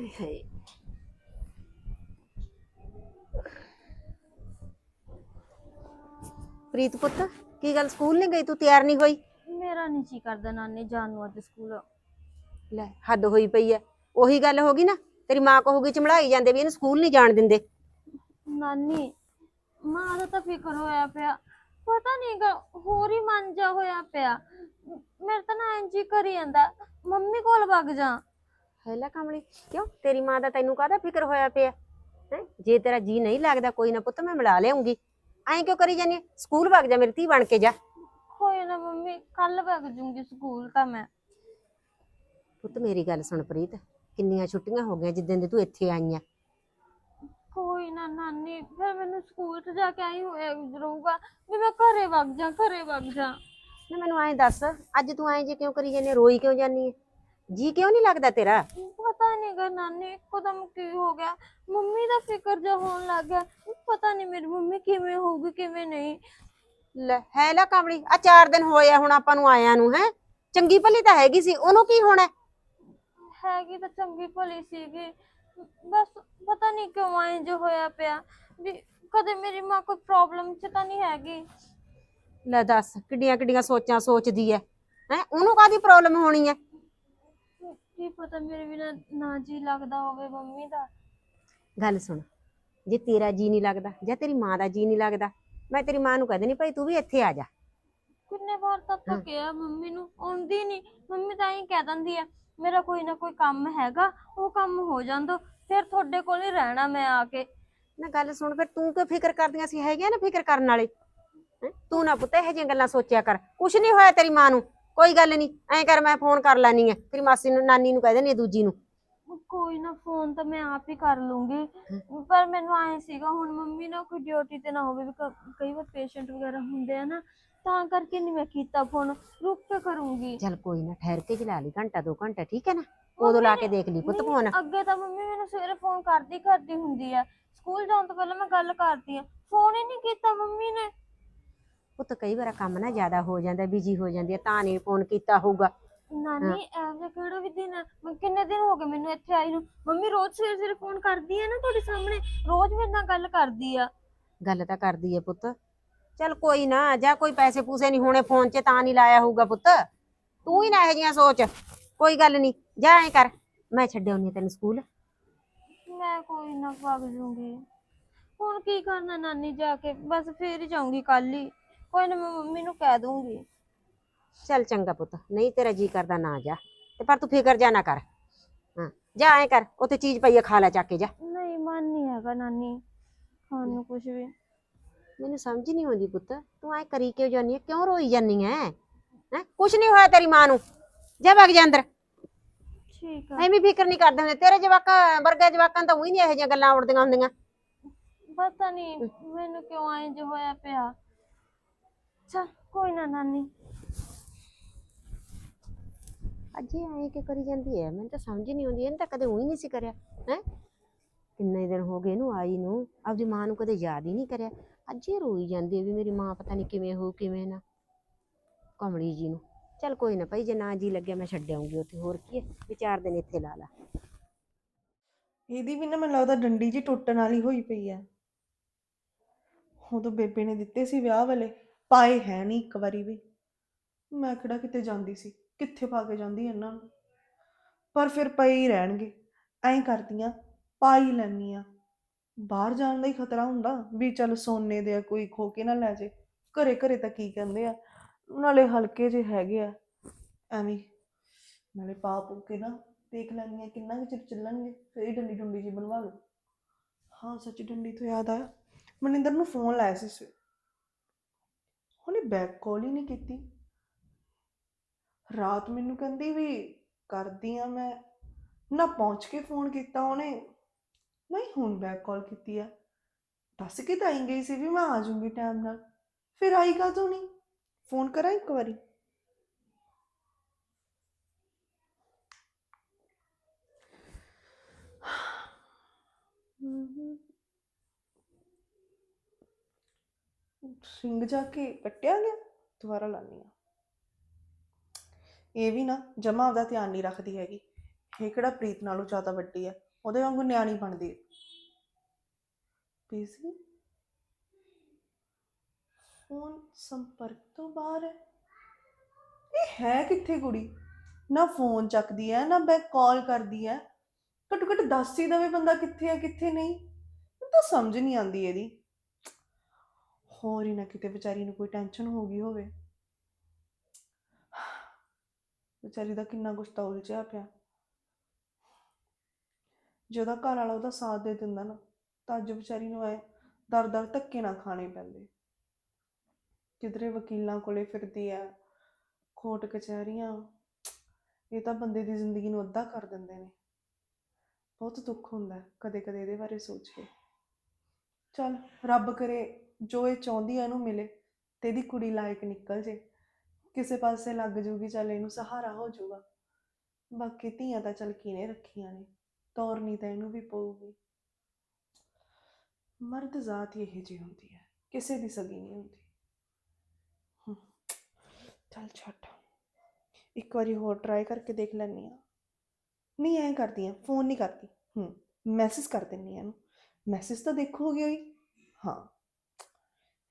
ਹਾਏ ਪ੍ਰੀਤ ਪੁੱਤ ਕੀ ਗੱਲ ਸਕੂਲ ਨਹੀਂ ਗਈ? ਤੂੰ ਤਿਆਰ ਨਹੀਂ ਹੋਈ? ਮੇਰਾ ਨਹੀਂ ਜੀ ਕਰਦਾ ਨਾਨੀ ਜਾਣ ਨੂੰ ਅੱਜ ਸਕੂਲ। ਲੈ ਹੱਦ ਹੋਈ ਪਈ ਐ। ਉਹੀ ਗੱਲ ਹੋ ਗਈ ਨਾ ਤੇਰੀ ਮਾਂ ਕਹੂਗੀ ਚਮੜਾਈ ਜਾਂਦੇ ਵੀ ਇਹਨੂੰ ਸਕੂਲ ਨਹੀਂ ਜਾਣ ਦਿੰਦੇ। ਨਾਨੀ ਮਾਂ ਦਾ ਤਾਂ ਫਿਕਰ ਹੋਇਆ ਪਿਆ। ਪਤਾ ਨਹੀਂ ਗਾ ਹੋਰ ਹੀ ਮਨ ਜਾ ਹੋਇਆ ਪਿਆ। ਮੇਰੇ ਤਾਂ ਨਾ ਇੰਜ ਹੀ ਕਰੀ ਜਾਂਦਾ। ਮੰਮੀ ਕੋਲ ਵਗ ਜਾ। ਹੈ ਲੈ ਕਮਲੀ ਕਿਉਂ? ਤੇਰੀ ਮਾਂ ਦਾ ਤੈਨੂੰ ਕਾਹਦਾ ਫਿਕਰ ਹੋਇਆ ਪਿਆ? ਹੈ? ਜੇ ਤੇਰਾ ਜੀ ਨਹੀਂ ਲੱਗਦਾ ਕੋਈ ਨਾ ਪੁੱਤ ਮੈਂ ਮਿਲਾ ਲਿਆਉਂਗੀ। ਐਂ ਕਿਉਂ ਕਰੀ ਜਾਨੀ? ਸਕੂਲ ਵਗ ਜਾ ਮੇਰੀ ਧੀ ਬਣ ਕੇ ਜਾ। ਕੋਈ ਨਾ ਮੰਮੀ ਕੱਲ ਵਗ ਜੂੰਗੀ ਸਕੂਲ ਤਾਂ ਮੈਂ। ਪੁੱਤ ਮੇਰੀ ਗੱਲ ਸੁਣ ਪ੍ਰੀਤ ਕਿੰਨੀਆਂ ਛੁੱਟੀਆਂ ਹੋ ਗਈਆਂ ਜਿੱਦਾਂ ਦੀ ਤੂੰ ਇੱਥੇ ਆਈ ਆਂ। ਕੋਈ ਨਾ ਨਾਨੀ ਫਿਰ ਮੈਨੂੰ ਸਕੂਲ 'ਚ ਜਾ ਕੇ ਆਈ ਹੋਇਆ ਰਹੂਗਾ। ਵੀ ਮੈਂ ਘਰੇ ਵਗ ਜਾ ਘਰੇ ਵਗ ਜਾ। ਨਾ ਮੈਨੂੰ ਐਂ ਦੱਸ ਅੱਜ ਤੂੰ ਐਂ ਜੇ ਕਿਉਂ ਕਰੀ ਜਾਨੀ? ਰੋਈ ਕਿਉਂ ਜਾਨੀ ਹੈ ਜੀ ਕਿਉਂ ਨਹੀਂ ਲੱਗਦਾ ਤੇਰਾ? ਪਤਾ ਨਹੀਂ ਗਾ ਨਾਨੀ ਇੱਕਦਮ ਕੀ ਹੋ ਗਿਆ? ਮੰਮੀ ਦਾ ਫਿਕਰ ਜਿਹਾ ਹੋਣ ਲੱਗ ਗਿਆ। ਪਤਾ ਨਹੀਂ ਮੇਰੀ ਮੰਮੀ ਕਿਵੇਂ ਹੋਊਗੀ ਕਿਵੇਂ ਨਹੀਂ। ਲੈ ਹੈ ਲੈ ਕਮਲੀ ਆ ਚਾਰ ਦਿਨ ਹੋਏ ਆ ਹੁਣ ਆਪਾਂ ਨੂੰ ਆਇਆਂ ਨੂੰ ਹੈ? ਚੰਗੀ ਭਲੀ ਤਾਂ ਹੈਗੀ ਸੀ ਉਹਨੂੰ ਕੀ ਹੋਣਾ? ਹੈਗੀ ਤਾਂ ਚੰਗੀ ਭਲੀ ਸੀਗੀ। ਬਸ ਪਤਾ ਨਹੀਂ ਕਿਉਂ ਐਂ ਜੋ ਹੋਇਆ ਪਿਆ। ਵੀ ਕਦੇ ਮੇਰੀ ਮਾਂ ਕੋਈ ਪ੍ਰੋਬਲਮ 'ਚ ਤਾਂ ਨਹੀਂ ਹੈਗੀ। ਲੈ ਦੱਸ ਕਿੱਡੀਆਂ ਕਿੱਡੀਆਂ ਸੋਚਾਂ ਸੋਚਦੀ ਐ? ਹੈ? ਉਹਨੂੰ ਕਾਦੀ ਪ੍ਰੋਬਲਮ ਹੋਣੀ ਐ? ਕੀ ਪਤਾ ਮੇਰੇ ਬਿਨਾ ਨਾ ਜੀ ਲੱਗਦਾ ਹੋਵੇ ਮੰਮੀ ਦਾ। ਗੱਲ ਸੁਣ ਜੇ ਤੇਰਾ ਜੀ ਨਹੀਂ ਲੱਗਦਾ ਜਾਂ ਤੇਰੀ ਮਾਂ ਦਾ ਜੀ ਨਹੀਂ ਲੱਗਦਾ ਮੈਂ ਤੇਰੀ ਮਾਂ ਨੂੰ ਕਹਦੇ ਨਹੀਂ ਭਾਈ ਤੂੰ ਵੀ ਇੱਥੇ ਆ ਜਾ। ਕਿੰਨੇ ਵਾਰ ਤਾਂ ਹਾਂ। ਕਿਹਾ ਮੰਮੀ ਨੂੰ ਆਉਂਦੀ ਨਹੀਂ। ਮੰਮੀ ਤਾਂ ਐਂ ਕਹਿ ਦਿੰਦੀ ਆ ਮੇਰਾ ਕੋਈ ਨਾ ਕੋਈ ਕੰਮ ਹੈਗਾ ਉਹ ਕੰਮ ਹੋ ਜਾਂਦਾ ਫਿਰ ਤੁਹਾਡੇ ਕੋਲ ਹੀ ਰਹਿਣਾ ਮੈਂ ਆ ਕੇ। ਨਾ ਗੱਲ ਸੁਣ ਫਿਰ ਤੂੰ ਕਿਉਂ ਫਿਕਰ ਕਰਦੀਆਂ ਸੀ ਹੈਗੇ ਨਾ ਫਿਕਰ ਕਰਨ ਵਾਲੇ? ਹੈਂ? ਤੂੰ ਨਾ ਪੁੱਤ ਇਹੋ ਜਿਹੀਆਂ ਗੱਲਾਂ ਸੋਚਿਆ ਕਰ। ਕੁਛ ਨਹੀਂ ਹੋਇਆ ਤੇਰੀ ਮਾਂ ਨੂੰ। ਕੋਈ ਗੱਲ ਨਹੀਂ ਐਂ ਕਰ ਮੈਂ ਫੋਨ ਕਰ ਲੈਣੀ ਐ ਤੇਰੀ ਮਾਸੀ ਨੂੰ ਨਾਨੀ ਨੂੰ ਕਹਿ ਦੇਣੀ ਦੂਜੀ ਨੂੰ। ਕੋਈ ਨਾ ਫੋਨ ਤਾਂ ਮੈਂ ਆਪ ਹੀ ਕਰ ਲੂੰਗੀ। ਪਰ ਮੈਨੂੰ ਆਏ ਸੀਗਾ ਹੁਣ ਮੰਮੀ ਨਾ ਕੋਈ ਡਿਊਟੀ ਤੇ ਨਾ ਹੋਵੇ ਵੀ ਕ- ਕਈ ਵਾਰ ਪੇਸ਼ੈਂਟ ਵਗੈਰਾ ਹੁੰਦੇ ਆ ਨਾ ਤਾਂ ਕਰਕੇ ਨਹੀਂ ਮੈਂ ਕੀਤਾ ਫੋਨ ਰੁਕ ਕੇ ਕਰੂੰਗੀ। ਚੱਲ ਕੋਈ ਨਾ ਠਹਿਰ ਕੇ ਚਲਾ ਲਈ ਘੰਟਾ ਦੋ ਘੰਟਾ ਠੀਕ ਹੈ ਨਾ? ਉਦੋਂ ਲਾ ਕੇ ਦੇਖ ਲਈ ਪੁੱਤ ਨਹੀਂ, ਫੋਨ ਅੱਗੇ ਤਾਂ ਮੰਮੀ ਮੈਨੂੰ ਸਵੇਰੇ ਫੋਨ ਕਰਦੀ ਕਰਦੀ ਹੁੰਦੀ ਆ। ਸਕੂਲ ਜਾਣ ਤੋਂ ਪਹਿਲਾਂ ਮੈਂ ਗੱਲ ਕਰਦੀ ਆ। ਫੋਨ ਹੀ ਨਹੀਂ ਕੀਤਾ ਮੰਮੀ ਨੇ। ਪੁੱਤ ਕਈ ਵਾਰ ਕੰਮ ਨਾ ਜ਼ਿਆਦਾ ਹੋ ਜਾਂਦਾ ਬਿਜ਼ੀ ਹੋ ਜਾਂਦੀ ਹੈ ਤਾਂ ਨਹੀਂ ਫੋਨ ਕੀਤਾ ਹੋਊਗਾ। ਨਾਨੀ ਐਵੇਂ ਕਿਹੜਾ ਵੀ ਦਿਨ ਮੈਂ ਕਿੰਨੇ ਦਿਨ ਹੋ ਗਏ ਮੈਨੂੰ ਇੱਥੇ ਆਈ ਨੂੰ? ਮੰਮੀ ਰੋਜ਼ ਸਵੇਰੇ ਸਵੇਰੇ ਫੋਨ ਕਰਦੀ ਆ ਨਾ ਤੁਹਾਡੇ ਸਾਹਮਣੇ ਰੋਜ਼ ਮੇਰੇ ਨਾਲ ਗੱਲ ਕਰਦੀ ਆ। ਗੱਲ ਤਾਂ ਕਰਦੀ ਹੈ ਪੁੱਤ। ਚੱਲ ਕੋਈ ਨਾ ਜਾਂ ਕੋਈ ਪੈਸੇ ਪੂਸੇ ਨਹੀਂ ਹੋਣੇ ਫੋਨ 'ਚ ਤਾਂ ਨਹੀਂ ਲਾਇਆ ਹੋਊਗਾ ਪੁੱਤ। ਤੂੰ ਹੀ ਨਾ ਇਹੋ ਜਿਹੀਆਂ ਸੋਚ ਕੋਈ ਗੱਲ ਨਹੀਂ ਜਾ ਐਂ ਕਰ ਮੈਂ ਛੱਡਿਆ ਹੁੰਨੀ ਤੈਨੂੰ ਸਕੂਲ। ਮੈਂ ਕੋਈ ਨਾ ਵਗ ਜੂੰਗੀ। ਹੁਣ ਕੀ ਕਰਨਾ ਨਾਨੀ ਜਾ ਕੇ ਬਸ ਫੇਰ ਹੀ ਜਾਊਂਗੀ ਕੱਲ ਹੀ। ਕੋਈ ਨਾ ਮੈਂ ਮੰਮੀ ਨੂੰ ਕਹਿ ਦੂੰਗੀ। ਚੱਲ ਚੰਗਾ ਪੁੱਤ ਨਹੀਂ ਤੇਰਾ ਜੀ ਕਰਦਾ ਨਾ ਜਾ ਤੇ ਪਰ ਤੂੰ ਫਿਕਰ ਜਾ ਨਾ ਕਰ। ਹਾਂ ਜਾ ਐਂ ਕਰ ਉੱਥੇ ਚੀਜ਼ ਪਈ ਆ ਖਾ ਲੈ ਚੱਕ ਕੇ ਜਾ। ਨਹੀਂ ਮਨ ਨਹੀਂ ਹੈਗਾ ਨਾਨੀ ਖਾਣ ਨੂੰ ਕੁਝ ਵੀ। ਮੈਨੂੰ ਸਮਝ ਨਹੀਂ ਆਉਂਦੀ ਪੁੱਤ ਤੂੰ ਐ ਕਰੀ ਕਿਉਂ ਜਾਨੀ ਹੈ ਕਿਉਂ ਰੋਈ ਜਾਨੀ ਹੈ ਹੈ ਕੁਛ ਨਹੀਂ ਹੋਇਆ ਤੇਰੀ ਮਾਂ ਨੂੰ ਜਾ ਵਗ ਜਾ ਅੰਦਰ। ਠੀਕ ਆ। ਐਵੇਂ ਫਿਕਰ ਨਹੀਂ ਕਰਦੇ ਹੁੰਦੇ ਤੇਰੇ ਜਵਾਕਾਂ ਵਰਗੇ ਜਵਾਕਾਂ ਤਾਂ ਉਹੀ ਨਹੀਂ ਇਹੋ ਜਿਹੀਆਂ ਗੱਲਾਂ ਉੜਦੀਆਂ ਹੁੰਦੀਆਂ। ਪਤਾ ਨਹੀਂ ਮੈਨੂੰ ਕਿਉਂ ਐਂ ਜੋ ਹੋਇਆ ਪਿਆ। ਚਲ ਕੋਈ ਨਾ ਨਾਨੀ। ਅੱਜੇ ਐਂ ਕਿ ਕਰੀ ਜਾਂਦੀ ਹੈ ਮੈਨੂੰ ਤਾਂ ਸਮਝ ਨਹੀਂ ਆਉਂਦੀ, ਇਹਨੇ ਤਾਂ ਕਦੇ ਉਹੀ ਨਹੀਂ ਸੀ ਕਰਿਆ, ਹੈ? ਕਿੰਨੇ ਦਿਨ ਹੋ ਗਏ ਇਹਨੂੰ ਆਈ ਨੂੰ, ਆਪਦੀ ਮਾਂ ਨੂੰ ਕਦੇ ਯਾਦ ਹੀ ਨਹੀਂ ਕਰਿਆ। ਅੱਜੇ ਰੋਈ ਜਾਂਦੀ ਹੈ ਵੀ ਮੇਰੀ ਮਾਂ ਪਤਾ ਨਹੀਂ ਕਿਵੇਂ ਹੋ, ਕਿਵੇਂ ਨਾ। ਕਮਲੀ ਜੀ ਨੂੰ। ਚੱਲ ਕੋਈ ਨਾ ਭਾਈ, ਜੇ ਨਾ ਜੀ ਲੱਗਿਆ ਮੈਂ ਛੱਡ ਆਉਂਗੀ ਉੱਥੇ, ਹੋਰ ਕੀ ਹੈ ਵੀ ਚਾਰ ਦਿਨ ਇੱਥੇ ਲਾ ਲਾ। ਇਹਦੀ ਵੀ ਨਾ ਮੈਨੂੰ ਲੱਗਦਾ ਡੰਡੀ ਜੀ ਟੁੱਟਣ ਵਾਲੀ ਹੋਈ ਪਈ ਐ। ਉਦੋਂ ਬੇਬੇ ਨੇ ਦਿੱਤੇ ਸੀ ਵਿਆਹ ਵਾਲੇ। ਪਾਏ ਹੈ ਨਹੀਂ ਇੱਕ ਵਾਰੀ ਵੀ। ਮੈਂ ਕਿਹੜਾ ਕਿਤੇ ਜਾਂਦੀ ਸੀ, ਕਿੱਥੇ ਪਾ ਕੇ ਜਾਂਦੀ ਇਹਨਾਂ ਨੂੰ? ਪਰ ਫਿਰ ਪਏ ਹੀ ਰਹਿਣਗੇ, ਐਂ ਕਰਦੀਆਂ, ਪਾ ਹੀ ਲੈਂਦੀ ਆ ਬਾਹਰ ਜਾਣ ਦਾ ਹੀ ਖਤਰਾ ਹੁੰਦਾ, ਵੀ ਚੱਲ ਸੋਨੇ ਦੇ ਆ, ਕੋਈ ਖੋ ਕੇ ਨਾ ਲੈ ਜੇ। ਘਰੇ ਘਰੇ ਤਾਂ ਕੀ ਕਹਿੰਦੇ ਆ, ਨਾਲੇ ਹਲਕੇ ਜੇ ਹੈਗੇ ਆ, ਐਵੇਂ ਨਾਲੇ ਪਾ ਪੂ ਕੇ ਨਾ ਦੇਖ ਲੈਂਦੀ ਆ ਕਿੰਨਾ ਕੁ ਚਿਰ ਚੱਲਣਗੇ, ਫਿਰ ਹੀ ਡੰਡੀ ਡੁੰਡੀ ਜੀ ਬਣਵਾ ਲਓ। ਹਾਂ, ਸੱਚੀ ਡੰਡੀ ਤੋਂ ਯਾਦ ਆਇਆ। ਮਨਿੰਦਰ ਨੂੰ ਫੋਨ ਲਾਇਆ ਸੀ ਸਵੇਰੇ। ਉਹਨੇ ਬੈਕ ਕਾਲ ਹੀ ਨਹੀਂ ਕੀਤੀ। ਰਾਤ ਮੈਨੂੰ ਕਹਿੰਦੀ ਵੀ ਕਰਦੀ ਆ ਮੈਂ। ਨਾ ਪਹੁੰਚ ਕੇ ਫੋਨ ਕੀਤਾ ਉਹਨੇ। ਨਹੀਂ, ਹੁਣ ਬੈਕ ਕਾਲ ਕੀਤੀ ਆ। ਦੱਸ ਕੇ ਤਾਂ ਆਈ ਗਈ ਸੀ ਵੀ ਮੈਂ ਆ ਜਾਊਂਗੀ ਟਾਈਮ ਨਾਲ। ਫਿਰ ਆਈ ਕਾਹਤੋਂ ਨਹੀਂ ਫੋਨ ਕਰਾਂ ਇੱਕ ਵਾਰੀ? ਸਿੰਗ ਜਾ ਕੇ ਕੱਟਿਆ ਗਿਆ, ਦੁਬਾਰਾ ਲਾਨੀ ਆ ਇਹ ਵੀ ਨਾ ਜਮਾ ਆਪਦਾ ਧਿਆਨ ਨਹੀਂ ਰੱਖਦੀ ਹੈਗੀ। ਇਹ ਕਿਹੜਾ ਪ੍ਰੀਤ ਨਾਲੋਂ ਜ਼ਿਆਦਾ ਵੱਡੀ ਹੈ ਉਹਦੇ ਵਾਂਗੂ ਨਿਆਣੀ ਬਣਦੀ ਹੈ ਬੀਜ਼ੀ ਫੋਨ ਸੰਪਰਕ ਤੋਂ ਬਾਹਰ ਹੈ। ਇਹ ਹੈ ਕਿੱਥੇ ਕੁੜੀ? ਨਾ ਫੋਨ ਚੱਕਦੀ ਹੈ, ਨਾ ਬੈਕ ਕਾਲ ਕਰਦੀ ਹੈ। ਘੱਟੋ ਘੱਟ ਦੱਸ ਹੀ ਦਵੇ ਬੰਦਾ ਕਿੱਥੇ ਹੈ, ਕਿੱਥੇ ਨਹੀਂ। ਤਾਂ ਸਮਝ ਨਹੀਂ ਆਉਂਦੀ ਇਹਦੀ। ਹੋਰ ਹੀ ਨਾ ਕਿਤੇ ਵਿਚਾਰੀ ਨੂੰ ਕੋਈ ਟੈਨਸ਼ਨ ਹੋ ਗਈ ਹੋਵੇ। ਵਿਚਾਰੀ ਦਾ ਕਿੰਨਾ ਕੁਛ ਤਾਂ ਉਲਝਿਆ ਪਿਆ। ਜੇ ਘਰ ਵਾਲਾ ਉਹਦਾ ਸਾਥ ਦੇ ਦਿੰਦਾ ਨਾ, ਤਾਂ ਅੱਜ ਵਿਚਾਰੀ ਨੂੰ ਐ ਦਰ ਦਰ ਧੱਕੇ ਨਾ ਖਾਣੇ ਪੈਂਦੇ। ਕਿਧਰੇ ਵਕੀਲਾਂ ਕੋਲੇ ਫਿਰਦੀ ਐ ਕੋਰਟ ਕਚਹਿਰੀਆਂ, ਇਹ ਤਾਂ ਬੰਦੇ ਦੀ ਜ਼ਿੰਦਗੀ ਨੂੰ ਅੱਧਾ ਕਰ ਦਿੰਦੇ ਨੇ। ਬਹੁਤ ਦੁੱਖ ਹੁੰਦਾ ਕਦੇ ਕਦੇ ਇਹਦੇ ਬਾਰੇ ਸੋਚ ਕੇ। ਚਲ ਰੱਬ ਕਰੇ ਜੋ ਇਹ ਚਾਹੁੰਦੀ ਹੈ ਇਹਨੂੰ ਮਿਲੇ ਤੇ ਇਹਦੀ ਕੁੜੀ ਲਾਇਕ ਨਿਕਲ ਜੇ। ਕਿਸੇ ਪਾਸੇ ਲੱਗ ਜੂਗੀ, ਚੱਲ ਇਹਨੂੰ ਸਹਾਰਾ ਹੋ ਜਾਊਗਾ ਬਾਕੀ ਧੀਆਂ ਤਾਂ ਚੱਲ ਕਿਨੇ ਰੱਖੀਆਂ ਨੇ? ਤੋਰਨੀ ਤਾਂ ਇਹਨੂੰ ਵੀ ਪਊਗੀ। ਮਰਦ ਜ਼ਾਤ ਹੀ ਇਹੋ ਹੁੰਦੀ ਹੈ। ਕਿਸੇ ਦੀ ਸਗੀ ਨਹੀਂ ਹੁੰਦੀ। ਚੱਲ ਛੱਡ। ਇੱਕ ਵਾਰੀ ਹੋਰ ਟਰਾਈ ਕਰਕੇ ਦੇਖ ਲੈਣੀ ਆ ਨਹੀਂ, ਐਂ ਕਰਦੀ ਆ ਫੋਨ ਨਹੀਂ ਕਰਦੀ। ਹੂੰ ਮੈਸੇਜ ਕਰ ਦਿੰਨੀ ਆ ਇਹਨੂੰ। ਮੈਸੇਜ ਤਾਂ ਦੇਖੋਗੇ ਹੀ। ਹਾਂ।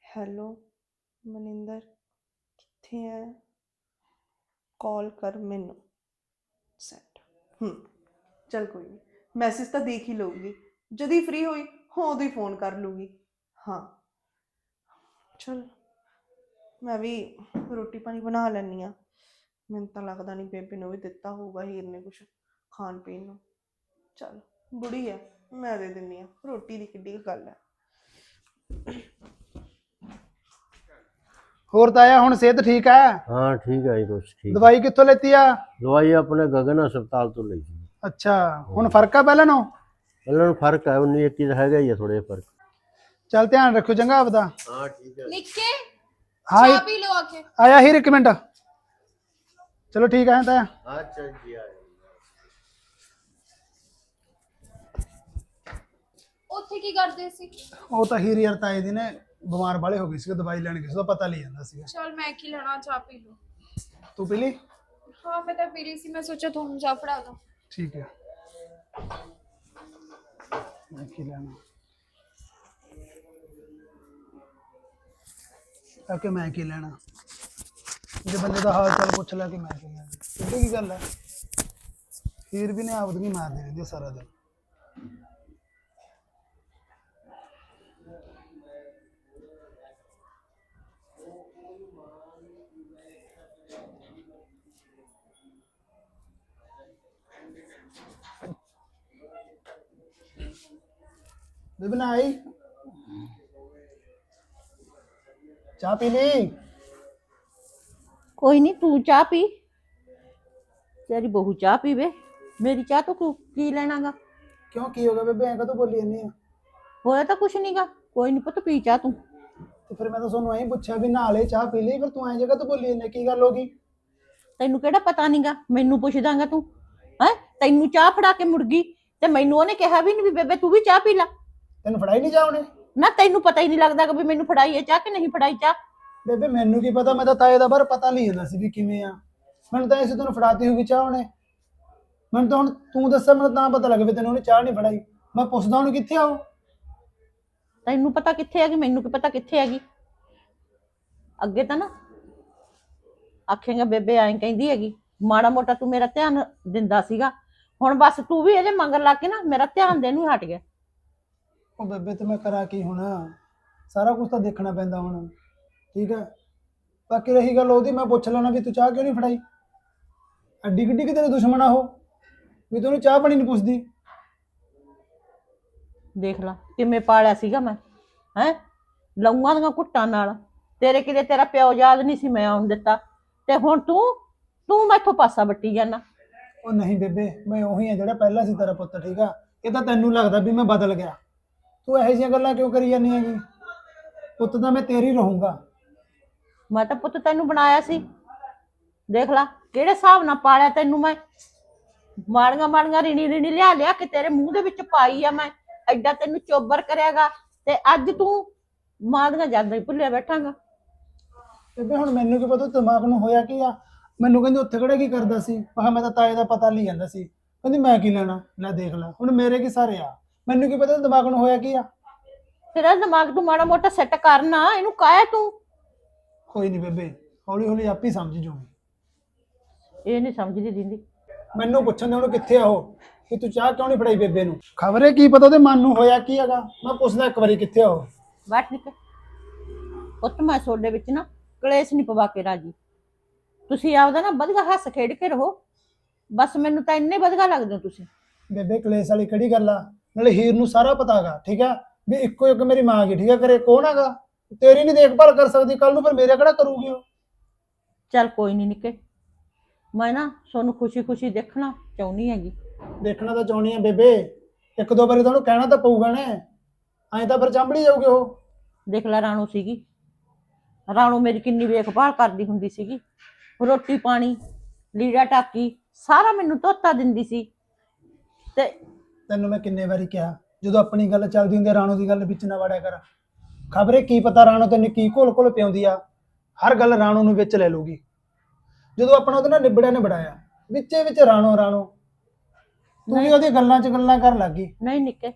ਹੈਲੋ, ਮਨਿੰਦਰ, ਕਿੱਥੇ ਹੈ ਕਾਲ ਕਰ ਮੈਨੂੰ। ਸੈਂਡ ਹੂੰ, ਚਲ ਕੋਈ ਨਹੀਂ ਮੈਸੇਜ ਤਾਂ ਦੇਖ ਹੀ ਲਊਗੀ। ਜਦ ਹੀ ਫ੍ਰੀ ਹੋਈ ਹਾਂ ਉਦੋਂ ਹੀ ਫੋਨ ਕਰ ਲੂਗੀ ਹਾਂ। ਚਲ, ਮੈਂ ਵੀ ਰੋਟੀ ਪਾਣੀ ਬਣਾ ਲੈਣੀ ਆ। ਮੈਨੂੰ ਤਾਂ ਲੱਗਦਾ ਨਹੀਂ ਬੇਬੇ ਨੂੰ ਵੀ ਦਿੱਤਾ ਹੋਊਗਾ ਹੀਰ ਨੇ ਕੁਝ ਖਾਣ ਪੀਣ ਨੂੰ। ਚਲ, ਬੁੜੀ ਹੈ ਮੈਂ ਦੇ ਦਿੰਨੀ ਆ। ਰੋਟੀ ਦੀ ਕਿੱਡੀ ਗੱਲ ਹੈ ਹੋਰ ਤਾਇਆ ਹੁਣ ਸਿਹਤ ਠੀਕ ਹੈ? ਹਾਂ ਠੀਕ ਹੈ ਜੀ ਕੁਛ ਠੀਕ। ਦਵਾਈ ਕਿੱਥੋਂ ਲੈਤੀ ਆ? ਦਵਾਈ ਆਪਣੇ ਗਗਨ ਹਸਪਤਾਲ ਤੋਂ ਲਈ ਸੀ। ਅੱਛਾ ਹੁਣ ਫ਼ਰਕ ਆ ਪਹਿਲਾਂ ਨਾਲੋਂ? ਪਹਿਲਾਂ ਨੂੰ ਫ਼ਰਕ ਹੈ 19 21 ਦਾ ਹੈਗਾ ਹੀ ਆ ਥੋੜੇ ਫ਼ਰਕ। ਚੱਲ ਧਿਆਨ ਰੱਖਿਓ ਚੰਗਾ ਆਪਦਾ। ਹਾਂ ਠੀਕ ਹੈ। ਨਿੱਕੇ ਹਾਂ ਚਾਹ ਪੀ ਲੋ ਆਕੇ ਆਇਆ ਹੀਰ ਇੱਕ ਮਿੰਟ। ਚਲੋ ਠੀਕ ਹੈ ਤਾਇਆ ਅੱਛਾ ਜੀ ਆ ਉੱਥੇ ਕੀ ਕਰਦੇ ਸੀ? ਉਹ ਤਾਂ ਹੀਰ ਯਾਰ ਤਾਏ ਦੀ ਨੇ। ਬਿਮਾਰ ਵਾਲੇ ਹੋ ਗਏ ਸੀ ਦਵਾਈ ਲੈਣ ਗਏ ਸੀ ਉਹਦਾ ਪਤਾ ਲਈ ਜਾਂਦਾ ਸੀ ਚਲ ਮੈਂ ਕੀ ਲੈਣਾ ਚਾਹ ਪੀ ਲੋ ਤੂੰ ਪੀ ਲਈ? ਹਾਂ ਮੈਂ ਤਾਂ ਪੀ ਲਈ ਸੀ ਮੈਂ ਸੋਚਿਆ ਤੁਹਾਨੂੰ ਚਾਹ ਫੜਾ ਦਾਂ। ਠੀਕ ਹੈ ਮੈਂ ਕੀ ਲੈਣਾ? ਆ ਕਿ ਮੈਂ ਕੀ ਲੈਣਾ? ਜੇ ਬੰਦੇ ਦਾ ਹਾਲ ਚਾਲ ਪੁੱਛ ਲੈ ਕਿ ਮੈਂ ਕੀ ਲੈਣਾ। ਕਿੱਡੀ ਕੀ ਗੱਲ ਹੈ। ਹੀਰ ਵੀ ਨੇ ਆਵਦਗੀ ਮਾਰਦੀ ਰਹਿੰਦੀ ਹੈ ਸਾਰਾ ਦਿਨ। ਆਈ ਚਾਹ ਪੀ ਲਈ? ਕੋਈ ਨਹੀਂ ਤੂੰ ਚਾਹ ਪੀ। ਤੇਰੀ ਬਹੂ ਚਾਹ ਪੀਵੇ। ਮੇਰੀ ਚਾਹ ਤੋਂ ਕੀ ਲੈਣਾਗਾ? ਕਿਉਂ ਕੀ ਹੋ ਗਿਆ ਬੇਬੇ? ਐਂ ਕਦੋਂ ਬੋਲੀ ਜਾਂਦੀ ਆ? ਹੋਇਆ ਤਾਂ ਕੁਛ ਨਹੀਂਗਾ ਕੋਈ ਨਹੀਂ ਪੁੱਤ ਪੀ ਚਾਹ ਤੂੰ। ਤੇ ਫਿਰ ਮੈਂ ਤਾਂ ਤੁਹਾਨੂੰ ਐਂ ਪੁੱਛਿਆ ਵੀ ਨਾਲੇ ਚਾਹ ਪੀ ਲਈ ਫਿਰ ਤੂੰ ਐਂ ਜਗ੍ਹਾ ਤੋਂ ਬੋਲੀ ਜਾਂਦੀ ਕੀ ਗੱਲ ਹੋ ਗਈ? ਤੈਨੂੰ ਕਿਹੜਾ ਪਤਾ ਨਹੀਂਗਾ ਮੈਨੂੰ ਪੁੱਛਦਾਂਗਾ ਤੂੰ। ਹੈ? ਤੈਨੂੰ ਚਾਹ ਫੜਾ ਕੇ ਮੁੜ ਗਈ। ਤੇ ਮੈਨੂੰ ਉਹਨੇ ਕਿਹਾ ਵੀ ਨਹੀਂ ਵੀ ਬੇਬੇ ਤੂੰ ਵੀ ਚਾਹ ਪੀ ਲੈ। ਤੈਨੂੰ ਫੜਾਈ ਨਹੀਂ ਜਾਉਣੇ ਨਾ ਤੈਨੂੰ ਪਤਾ ਹੀ ਨਹੀਂ ਲੱਗਦਾ ਕਿ ਵੀ ਮੈਨੂੰ ਫੜਾਈ ਹੈ ਚਾਹ ਕਿ ਨਹੀਂ ਫੜਾਈ ਚਾਹ। ਬੇਬੇ ਮੈਨੂੰ ਕੀ ਪਤਾ? ਮੈਂ ਤਾਂ ਤਾਏ ਦਾ ਬਾਰ ਪਤਾ ਲਈ ਜਾਂਦਾ ਸੀ ਵੀ ਕਿਵੇਂ ਆ। ਮੈਨੂੰ ਤਾਂ ਐਸੀ ਤੈਨੂੰ ਫੜਾਤੀ ਹੋਊਗੀ ਚਾਹ ਉਹਨੇ। ਮੈਨੂੰ ਤਾਂ ਹੁਣ ਤੂੰ ਦੱਸਿਆ ਮੈਨੂੰ ਤਾਂ ਪਤਾ ਲੱਗ ਵੀ ਤੈਨੂੰ ਉਹਨੇ ਚਾਹ ਨਹੀਂ ਫੜਾਈ। ਮੈਂ ਪੁੱਛਦਾ ਉਹਨੂੰ ਕਿੱਥੇ ਆਉ ਤੈਨੂੰ ਪਤਾ ਕਿੱਥੇ ਹੈਗੀ ਮੈਨੂੰ ਕੀ ਪਤਾ ਕਿੱਥੇ ਹੈਗੀ। ਅੱਗੇ ਤਾਂ ਨਾ ਆਖੇਂਗਾ ਬੇਬੇ ਐਂ ਕਹਿੰਦੀ ਹੈਗੀ ਮਾੜਾ ਮੋਟਾ ਤੂੰ ਮੇਰਾ ਧਿਆਨ ਦਿੰਦਾ ਸੀਗਾ। ਹੁਣ ਬਸ ਤੂੰ ਵੀ ਇਹਦੇ ਮੰਗਰ ਲੱਗ ਕੇ ਨਾ ਮੇਰਾ ਧਿਆਨ ਦੇਣ ਹਟ ਗਿਆ। ਉਹ ਬੇਬੇ ਤੇ ਮੈਂ ਕਰਾਂ ਕੀ ਹੁਣ? ਸਾਰਾ ਕੁਝ ਤਾਂ ਦੇਖਣਾ ਪੈਂਦਾ ਹੁਣ। ਠੀਕ ਹੈ? ਬਾਕੀ ਰਹੀ ਗੱਲ ਉਹਦੀ ਮੈਂ ਪੁੱਛ ਲੈਣਾ ਵੀ ਤੂੰ ਚਾਹ ਕਿਉਂ ਨਹੀਂ ਫੜਾਈ? ਅੱਡੀ ਗੱਡੀ ਕਿ ਤੇਰੇ ਦੁਸ਼ਮਣ ਆ ਉਹ? ਵੀ ਤੈਨੂੰ ਚਾਹ ਪਾਣੀ ਨਹੀਂ ਪੁੱਛਦੀ? ਦੇਖ ਲਾ ਕਿਵੇਂ ਪਾਲਿਆ ਸੀਗਾ ਮੈਂ ਹੈ? ਲਊਆਂ ਦੀਆਂ ਘੁੱਟਾਂ ਨਾਲ। ਤੇਰੇ ਕਿਤੇ ਤੇਰਾ ਪਿਓ ਯਾਦ ਨਹੀਂ ਸੀ ਮੈਂ ਆਉਣ ਦਿੱਤਾ। ਤੇ ਹੁਣ ਤੂੰ ਤੂੰ ਮੈਥੋਂ ਪਾਸਾ ਵੱਟੀ ਜਾਣਾ ਉਹ ਨਹੀਂ ਬੇਬੇ ਮੈਂ ਉਹੀ ਆ ਜਿਹੜਾ ਪਹਿਲਾਂ ਸੀ ਤੇਰਾ ਪੁੱਤ ਠੀਕ ਆ? ਇਹ ਤਾਂ ਤੈਨੂੰ ਲੱਗਦਾ ਵੀ ਮੈਂ ਬਦਲ ਗਿਆ। ਤੂੰ ਇਹੋ ਜਿਹੀਆਂ ਗੱਲਾਂ ਕਿਉਂ ਕਰੀ ਜਾਂਦੀ ਹੈਗੀ? ਪੁੱਤ ਤਾਂ ਮੈਂ ਤੇਰੀ ਰਹੂੰਗਾ। ਮੈਂ ਤਾਂ ਪੁੱਤ ਤੈਨੂੰ ਬਣਾਇਆ ਸੀ। ਦੇਖ ਲਾ ਕਿਹੜੇ ਹਿਸਾਬ ਨਾਲ ਪਾਲਿਆ ਤੈਨੂੰ ਮੈਂ? ਮਾੜੀਆਂ ਮਾੜੀਆਂ ਰਿਣੀ ਰਿਣੀ ਲਿਆ ਲਿਆ ਕੇ ਤੇਰੇ ਮੂੰਹ ਦੇ ਵਿੱਚ ਪਾਈ ਆ ਮੈਂ। ਐਡਾ ਤੈਨੂੰ ਚੋਬਰ ਕਰਿਆਗਾ ਤੇ ਅੱਜ ਤੂੰ ਮਾਂ ਦੀਆਂ ਜਾਂਦਾ ਹੀ ਭੁੱਲਿਆ ਬੈਠਾਂਗਾ। ਬੇਬੇ ਹੁਣ ਮੈਨੂੰ ਕੀ ਪਤਾ ਦਿਮਾਗ ਨੂੰ ਹੋਇਆ ਕੀ ਆ? ਮੈਨੂੰ ਕਹਿੰਦੇ ਉੱਥੇ ਕਿਹੜਾ ਕੀ ਕਰਦਾ ਸੀ? ਮੈਂ ਕਿਹਾ ਮੈਂ ਤਾਂ ਤਾਏ ਦਾ ਪਤਾ ਲਈ ਜਾਂਦਾ ਸੀ। ਕਹਿੰਦੀ ਮੈਂ ਕੀ ਲੈਣਾ? ਲੈ ਦੇਖ ਲੈ ਹੁਣ ਮੇਰੇ ਕੀ ਸਾਰੇ ਆ। ਮੈਨੂੰ ਕੀ ਪਤਾ ਦਿਮਾਗ ਨੂੰ ਹੋਇਆ ਕੀ ਆ? ਤੇਰਾ ਦਿਮਾਗ ਤੂੰ ਮਾੜਾ ਮੋਟਾ ਸੈੱਟ ਕਰਨਾ ਇਹਨੂੰ ਕਾਇਆ ਤੂੰ? ਕੋਈ ਨਹੀਂ ਬੇਬੇ ਹੌਲੀ ਹੌਲੀ ਆਪੇ ਹੀ ਸਮਝ ਜੂਗੀ। ਇਹ ਨਹੀਂ ਸਮਝਦੀ ਦਿੰਦੀ। ਮੈਨੂੰ ਪੁੱਛਣ ਦੇ ਹੁਣ ਕਿੱਥੇ ਆ ਉਹ? ਕਿ ਤੂੰ ਚਾਹ ਕਿਉਂ ਨਹੀਂ ਫੜਾਈ ਬੇਬੇ ਨੂੰ? ਖਬਰੇ ਕੀ ਪਤਾ ਉਹਦੇ ਮਨ ਨੂੰ ਹੋਇਆ ਕੀ ਹੈਗਾ? ਮੈਂ ਪੁੱਛਦਾ ਇੱਕ ਵਾਰੀ ਕਿੱਥੇ ਆ ਉਹ? ਬੈਠ ਨਿਕ ਪੁੱਤ ਮੈਂ ਤੁਹਾਡੇ ਵਿੱਚ ਨਾ ਕਲੇਸ਼ ਨਹੀਂ ਪਵਾ ਕੇ ਰਾਜੀ। ਤੁਸੀਂ ਆਪਦਾ ਨਾ ਵਧੀਆ ਹੱਸ ਖੇਡ ਕੇ ਰਹੋ। ਬਸ ਮੈਨੂੰ ਤਾਂ ਇੰਨੇ ਵਧੀਆ ਲੱਗਦੇ ਹੋ ਤੁਸੀਂ। ਬੇਬੇ ਕਲੇਸ਼ ਵਾਲੀ ਕਿਹੜੀ ਗੱਲ ਆ? ਨਾਲੇ ਹੀਰ ਨੂੰ ਸਾਰਾ ਪਤਾ ਹੈਗਾ ਠੀਕ ਆ? ਵੀ ਇੱਕੋ ਇੱਕ ਮੇਰੀ ਮਾਂ ਕੀ ਠੀਕ ਆ? ਕਰੇ ਕੌਣ ਹੈਗਾ? ਤੇਰੀ ਨਹੀਂ ਦੇਖਭਾਲ ਕਰ ਸਕਦੀ ਕੱਲ ਨੂੰ ਫਿਰ ਮੇਰੇ ਕਿਹੜਾ ਕਰੂਗੀ ਉਹ? ਚੱਲ ਕੋਈ ਨਹੀਂ ਨਿੱਕੇ। ਮੈਂ ਨਾ ਤੁਹਾਨੂੰ ਖੁਸ਼ੀ-ਖੁਸ਼ੀ ਦੇਖਣਾ ਚਾਹੁੰਦੀ ਹੈਗੀ। ਦੇਖਣਾ ਤਾਂ ਚਾਹੁੰਦੀ ਆ ਬੇਬੇ। ਇੱਕ ਦੋ ਵਾਰੀ ਤੁਹਾਨੂੰ ਕਹਿਣਾ ਤਾਂ ਪਊਗਾ ਨੇ। ਐਂ ਤਾਂ ਫਿਰ ਚੰਬੜੀ ਜਾਊਗੀ ਉਹ। ਦੇਖ ਲੈ ਰਾਣੋ ਸੀਗੀ। ਰਾਣੋ ਮੇਰੀ ਕਿੰਨੀ ਵੇਖਭਾਲ ਕਰਦੀ ਹੁੰਦੀ ਸੀਗੀ। ਰੋਟੀ ਪਾਣੀ ਲੀੜਾ ਟਾਕੀ ਸਾਰਾ ਮੈਨੂੰ ਧੋਤਾ ਦਿੰਦੀ ਸੀ। ਤੇ ਤੈਨੂੰ ਮੈਂ ਕਿੰਨੇ ਵਾਰੀ ਕਿਹਾ ਜਦੋਂ ਆਪਣੀ ਗੱਲ ਚੱਲਦੀ ਹੁੰਦੀ ਆ, ਰਾਣੋ ਦੀ ਗੱਲ ਵਿੱਚ ਨਾ ਵੜਿਆ ਕਰ। ਖਬਰੇ ਕੀ ਪਤਾ ਰਾਣੋ ਤੈਨੂੰ ਕੀ ਘੋਲ ਘੋਲ ਪਿਆਉਂਦੀ ਆ ਹਰ ਗੱਲ ਰਾਣੋ ਨੂੰ ਵਿੱਚ ਲੈ ਲੂਗੀ ਜਦੋਂ ਆਪਣਾ ਉਹਦੇ ਨਾਲ ਨਿਬੜਿਆ ਨਿਬੜਾਇਆ ਵਿੱਚੇ ਵਿੱਚ ਰਾਣੋ ਰਾਣੋ ਤੂੰ ਵੀ। ਉਹਦੀ ਗੱਲਾਂ 'ਚ ਗੱਲਾਂ ਕਰਨ ਲੱਗੀ ਨਹੀਂ ਨਿੱਕੇ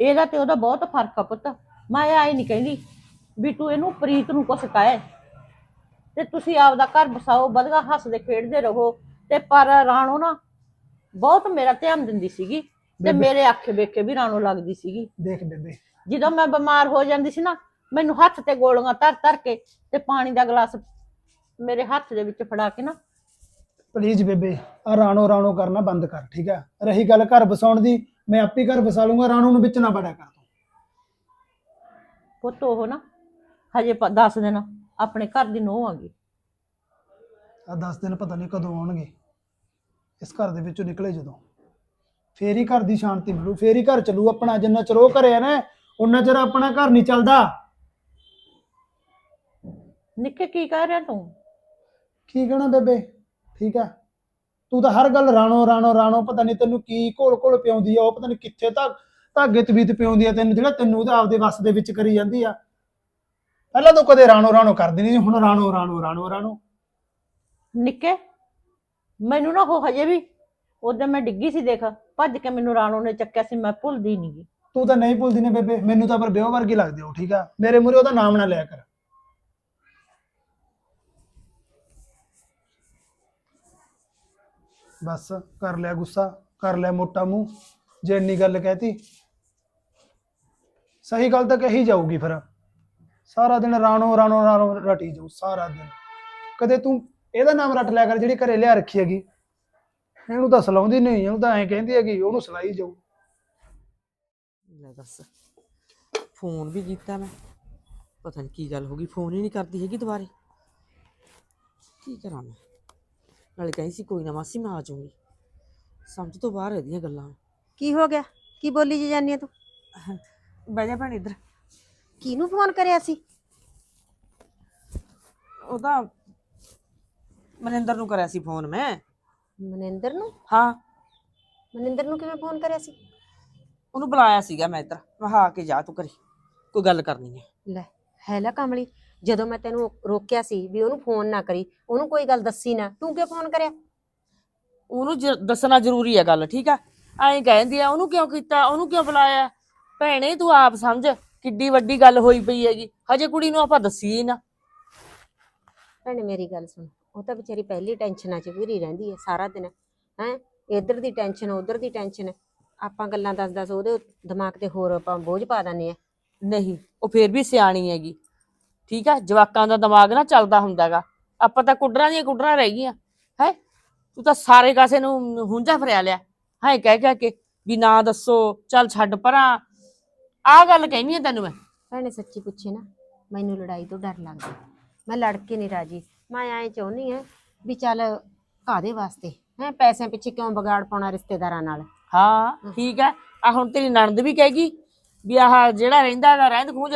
ਇਹਦਾ ਤੇ ਉਹਦਾ ਬਹੁਤ ਫ਼ਰਕ ਆ ਪੁੱਤ। ਮੈਂ ਆਈ ਨਹੀਂ ਕਹਿੰਦੀ ਵੀ ਤੂੰ ਇਹਨੂੰ ਪ੍ਰੀਤ ਨੂੰ ਕੁਛ ਕਹੇ। ਤੇ ਤੁਸੀਂ ਆਪਦਾ ਘਰ ਬਸਾਓ ਵਧੀਆ ਹੱਸਦੇ ਖੇਡਦੇ ਰਹੋ। ਤੇ ਪਰ ਰਾਣੋ ਨਾ ਬਹੁਤ ਮੇਰਾ ਧਿਆਨ ਦਿੰਦੀ ਸੀਗੀ ਤੇ। ਮੇਰੇ ਅੱਖੇ ਵੇਖੇ ਵੀ ਰਾਣੋ ਲੱਗਦੀ ਸੀਗੀ। ਦੇਖ ਬੇਬੇ। ਜਦੋਂ ਮੈਂ ਬਿਮਾਰ ਹੋ ਜਾਂਦੀ ਸੀ ਨਾ ਮੈਨੂੰ ਹੱਥ ਤੇ ਗੋਲੀਆਂ ਧਰ ਧਰ ਕੇ ਤੇ ਪਾਣੀ ਦਾ ਗਲਾਸ ਮੇਰੇ ਹੱਥ ਦੇ ਵਿੱਚ ਫੜਾ ਕੇ ਨਾ। ਪਲੀਜ਼ ਬੇਬੇ ਆ ਰਾਣੋ ਰਾਣੋ ਕਰਨਾ ਬੰਦ ਕਰ ਠੀਕ ਹੈ ਰਹੀ ਗੱਲ ਘਰ ਬਸਾਉਣ ਦੀ ਮੈਂ ਆਪੇ ਘਰ ਬਸਾ ਲੂੰਗਾ ਰਾਣੋ ਨੂੰ ਵਿੱਚ ਨਾ ਵੜਿਆ ਕਰ ਤੂੰ। ਪੁੱਤ ਉਹ ਨਾ ਹਜੇ 10 ਦਿਨ ਆਪਣੇ ਘਰ ਦੀ ਨੋਹ ਆਗੀ ਆ 10 ਦਿਨ ਪਤਾ ਨਹੀਂ ਕਦੋਂ ਆਉਣਗੇ। ਇਸ ਘਰ ਦੇ ਵਿੱਚੋਂ ਨਿਕਲੇ ਜਦੋਂ। ਫੇਰ ਹੀ ਘਰ ਦੀ ਸ਼ਾਂਤੀ ਮਿਲੂ ਫੇਰ ਹੀ ਘਰ ਚੱਲੂ। ਆਪਣਾ ਜਿੰਨਾ ਚਿਰ ਉਹ ਘਰੇ ਆ ਨਾ ਉਹਨਾਂ ਚਿਰ ਆਪਣਾ ਘਰ ਨਹੀਂ ਚੱਲਦਾ। ਨਿੱਕੇ ਕੀ ਕਹਿ ਰਿਹਾ ਤੂੰ? ਕੀ ਕਹਿਣਾ ਬੇਬੇ? ਠੀਕ ਹੈ ਤੂੰ ਤਾਂ ਹਰ ਗੱਲ ਰਾਣੋ ਰਾਣੋ ਰਾਣੋ ਪਤਾ ਨਹੀਂ ਤੈਨੂੰ ਕੀ ਘੋਲ ਘੋਲ ਪਿਆਉਂਦੀ ਆ ਉਹ ਪਤਾ ਨਹੀਂ ਕਿੱਥੇ ਤੱਕ ਧਾਗੇ ਤਵੀਤ ਪਿਆਉਂਦੀ ਆ ਤੈਨੂੰ ਜਿਹੜਾ ਤੈਨੂੰ ਉਹਦਾ ਆਪਦੇ ਵੱਸ ਦੇ ਵਿੱਚ ਕਰੀ ਜਾਂਦੀ ਆ। ਪਹਿਲਾਂ ਤਾਂ ਕਦੇ ਰਾਣੋ ਰਾਣੋ ਕਰਦੀ ਨਹੀਂ ਹੁਣ ਰਾਣੋ ਰਾਣੋ ਰਾਣੋ ਰਾਣੋ। ਨਿੱਕੇ? ਮੈਨੂੰ ਨਾ ਉਹ ਹਜੇ ਵੀ, ਉਦੋਂ ਮੈਂ ਡਿੱਗੀ ਸੀ ਦੇਖ, ਭੱਜ ਕੇ ਮੈਨੂੰ ਰਾਣੋ ਨੇ ਚੱਕਿਆ ਸੀ, ਮੈਂ ਭੁੱਲਦੀ ਨਹੀਂ ਗੀ। ਤੂੰ ਤਾਂ ਨਹੀਂ ਭੁੱਲਦੀ ਨੇ ਬੇਬੇ, ਮੈਨੂੰ ਤਾਂ ਪਰ ਬਿਓ ਵਰਗੀ ਲੱਗਦੀ ਉਹ, ਠੀਕ ਆ? ਮੇਰੇ ਮੂਹਰੇ ਉਹਦਾ ਨਾਮ ਨਾ ਲਿਆ ਕਰ। ਬਸ, ਕਰ ਲਿਆ ਗੁੱਸਾ, ਕਰ ਲਿਆ ਮੋਟਾ ਮੂੰਹ, ਜੇ ਇੰਨੀ ਗੱਲ ਕਹਿਤੀ। ਸਹੀ ਗੱਲ ਤਾਂ ਕਹੀ ਜਾਊਗੀ ਫਿਰ। ਸਾਰਾ ਦਿਨ ਰਾਣੋ ਰਾਣੋ ਰਾਣੋ ਰਟੀ ਜਾਊ, ਸਾਰਾ ਦਿਨ। ਕਦੇ ਤੂੰ ਇਹਦਾ ਨਾਮ ਰੱਟ ਲਿਆ ਕਰ ਜਿਹੜੀ ਘਰੇ ਲਿਆ ਰੱਖੀ ਹੈਗੀ। ਇਹਨੂੰ ਤਾਂ ਸਲਾਉਂਦੀ ਨਹੀਂ ਉਹਨੂੰ ਤਾਂ ਐਂ ਕਹਿੰਦੀ ਹੈਗੀ ਉਹਨੂੰ ਸਲਾਈ ਜਾਊ। ਲੈ ਦੱਸ ਫੋਨ ਵੀ ਕੀਤਾ ਮੈਂ। ਪਤਾ ਨਹੀਂ ਕੀ ਗੱਲ ਹੋ ਗਈ ਫੋਨ ਹੀ ਨਹੀਂ ਕਰਦੀ ਹੈਗੀ ਦੁਬਾਰੇ। ਕੀ ਕਰਾਂ ਮੈਂ? ਨਾਲੇ ਕਹੀ ਸੀ ਕੋਈ ਨਾ ਮਾਸੀ ਮੈਂ ਆ ਜਾਊਂਗੀ। ਸਮਝ ਤੋਂ ਬਾਹਰ ਇਹਦੀਆਂ ਗੱਲਾਂ। ਕੀ ਹੋ ਗਿਆ? ਕੀ ਬੋਲੀ ਜੀ ਜਾਨੀ ਆ ਤੂੰ? ਬਹਿ ਜਾ ਭੈਣ ਇੱਧਰ। ਕਿਹਨੂੰ ਫੋਨ ਕਰਿਆ ਸੀ? ਉਹਦਾ ਮਨਿੰਦਰ ਨੂੰ ਕਰਿਆ ਸੀ ਫੋਨ ਮੈਂ। ਮਨਿੰਦਰ ਨੂੰ? ਹਾਂ। ਮਨਿੰਦਰ ਨੂੰ ਕਿਵੇਂ ਫੋਨ ਕਰਿਆ ਸੀ? ਉਹਨੂੰ ਬੁਲਾਇਆ ਸੀਗਾ ਮੈਂ ਇੱਧਰ। ਆ ਕੇ ਜਾ ਤੂੰ ਕਰੀ ਕੋਈ ਗੱਲ ਕਰਨੀ ਹੈ ਲੈ ਹੈ ਲੈ ਕਮਲੀ। ਜਦੋਂ ਮੈਂ ਤੈਨੂੰ ਰੋਕਿਆ ਸੀ ਵੀ ਉਹਨੂੰ ਫੋਨ ਨਾ ਕਰੀ ਉਹਨੂੰ ਕੋਈ ਗੱਲ ਦੱਸੀ ਨਾ ਤੂੰ ਕਿਉਂ ਫੋਨ ਕਰਿਆ? ਉਹਨੂੰ ਜ- ਦੱਸਣਾ ਜ਼ਰੂਰੀ ਹੈ ਗੱਲ ਠੀਕ ਆ? ਐਂ ਕਹਿੰਦੀ ਆ ਉਹਨੂੰ ਕਿਉਂ ਕੀਤਾ? ਉਹਨੂੰ ਕਿਉਂ ਬੁਲਾਇਆ? ਭੈਣੇ ਤੂੰ ਆਪ ਸਮਝ ਕਿੱਡੀ ਵੱਡੀ ਗੱਲ ਹੋਈ ਪਈ ਹੈਗੀ। ਹਜੇ ਕੁੜੀ ਨੂੰ ਆਪਾਂ ਦੱਸੀ ਨਾ। ਭੈਣੇ ਮੇਰੀ ਗੱਲ ਸੁਣ। ਉਹ ਤਾਂ ਵਿਚਾਰੀ ਪਹਿਲੀ ਟੈਨਸ਼ਨਾਂ 'ਚ ਘਿਰੀ ਰਹਿੰਦੀ ਹੈ ਸਾਰਾ ਦਿਨ ਹੈ? ਇੱਧਰ ਦੀ ਟੈਨਸ਼ਨ ਉੱਧਰ ਦੀ ਟੈਨਸ਼ਨ ਆਪਾਂ ਗੱਲਾਂ ਦੱਸ ਦੱਸ ਉਹਦੇ ਦਿਮਾਗ ਤੇ ਹੋਰ ਆਪਾਂ ਬੋਝ ਪਾ ਦਿੰਦੇ ਆ ਨਹੀਂ ਉਹ ਫੇਰ ਵੀ ਸਿਆਣੀ ਹੈਗੀ। ਠੀਕ ਆ ਜਵਾਕਾਂ ਦਾ ਦਿਮਾਗ ਨਾ ਚੱਲਦਾ ਹੁੰਦਾਗਾ ਆਪਾਂ ਤਾਂ ਕੁੱਡਰਾਂ ਦੀਆਂ ਕੁੱਡਰਾਂ ਰਹਿ ਗਈਆਂ ਹੈ? ਤੂੰ ਤਾਂ ਸਾਰੇ ਕਾਸੇ ਨੂੰ ਹੁੰਝਾ ਫਰਿਆ ਲਿਆ। ਹੈ ਕਹਿ ਕਹਿ ਕੇ ਵੀ ਨਾ ਦੱਸੋ ਚੱਲ ਛੱਡ ਪਰਾਂ। ਆਹ ਗੱਲ ਕਹਿਨੀ ਆ ਤੈਨੂੰ ਮੈਂ। ਭੈਣੇ ਸੱਚੀ ਪੁੱਛੇ ਨਾ ਮੈਨੂੰ ਲੜਾਈ ਤੋਂ ਡਰ ਲੱਗਦਾ। ਮੈਂ ਲੜ ਕੇ ਨਹੀਂ ਰਾਜੀ। ਮੈਂ ਐਂ ਚਾਹੁੰਦੀ ਆ ਵੀ ਚੱਲ ਕਾਦੇ ਵਾਸਤੇ? ਹੈ ਪੈਸਿਆਂ ਪਿੱਛੇ ਕਿਉਂ ਵਿਗਾੜ ਪਾਉਣਾ ਰਿਸ਼ਤੇਦਾਰਾਂ ਨਾਲ? ਹਾਂ ਠੀਕ ਹੈ। ਆ ਹੁਣ ਤੇਰੀ ਨਣਦ ਵੀ ਕਹੇਗੀ ਵੀ ਆਹ ਜਿਹੜਾ ਰਹਿੰਦਾ ਹੈਗਾ ਰਹਿੰਦ ਖੂੰਜ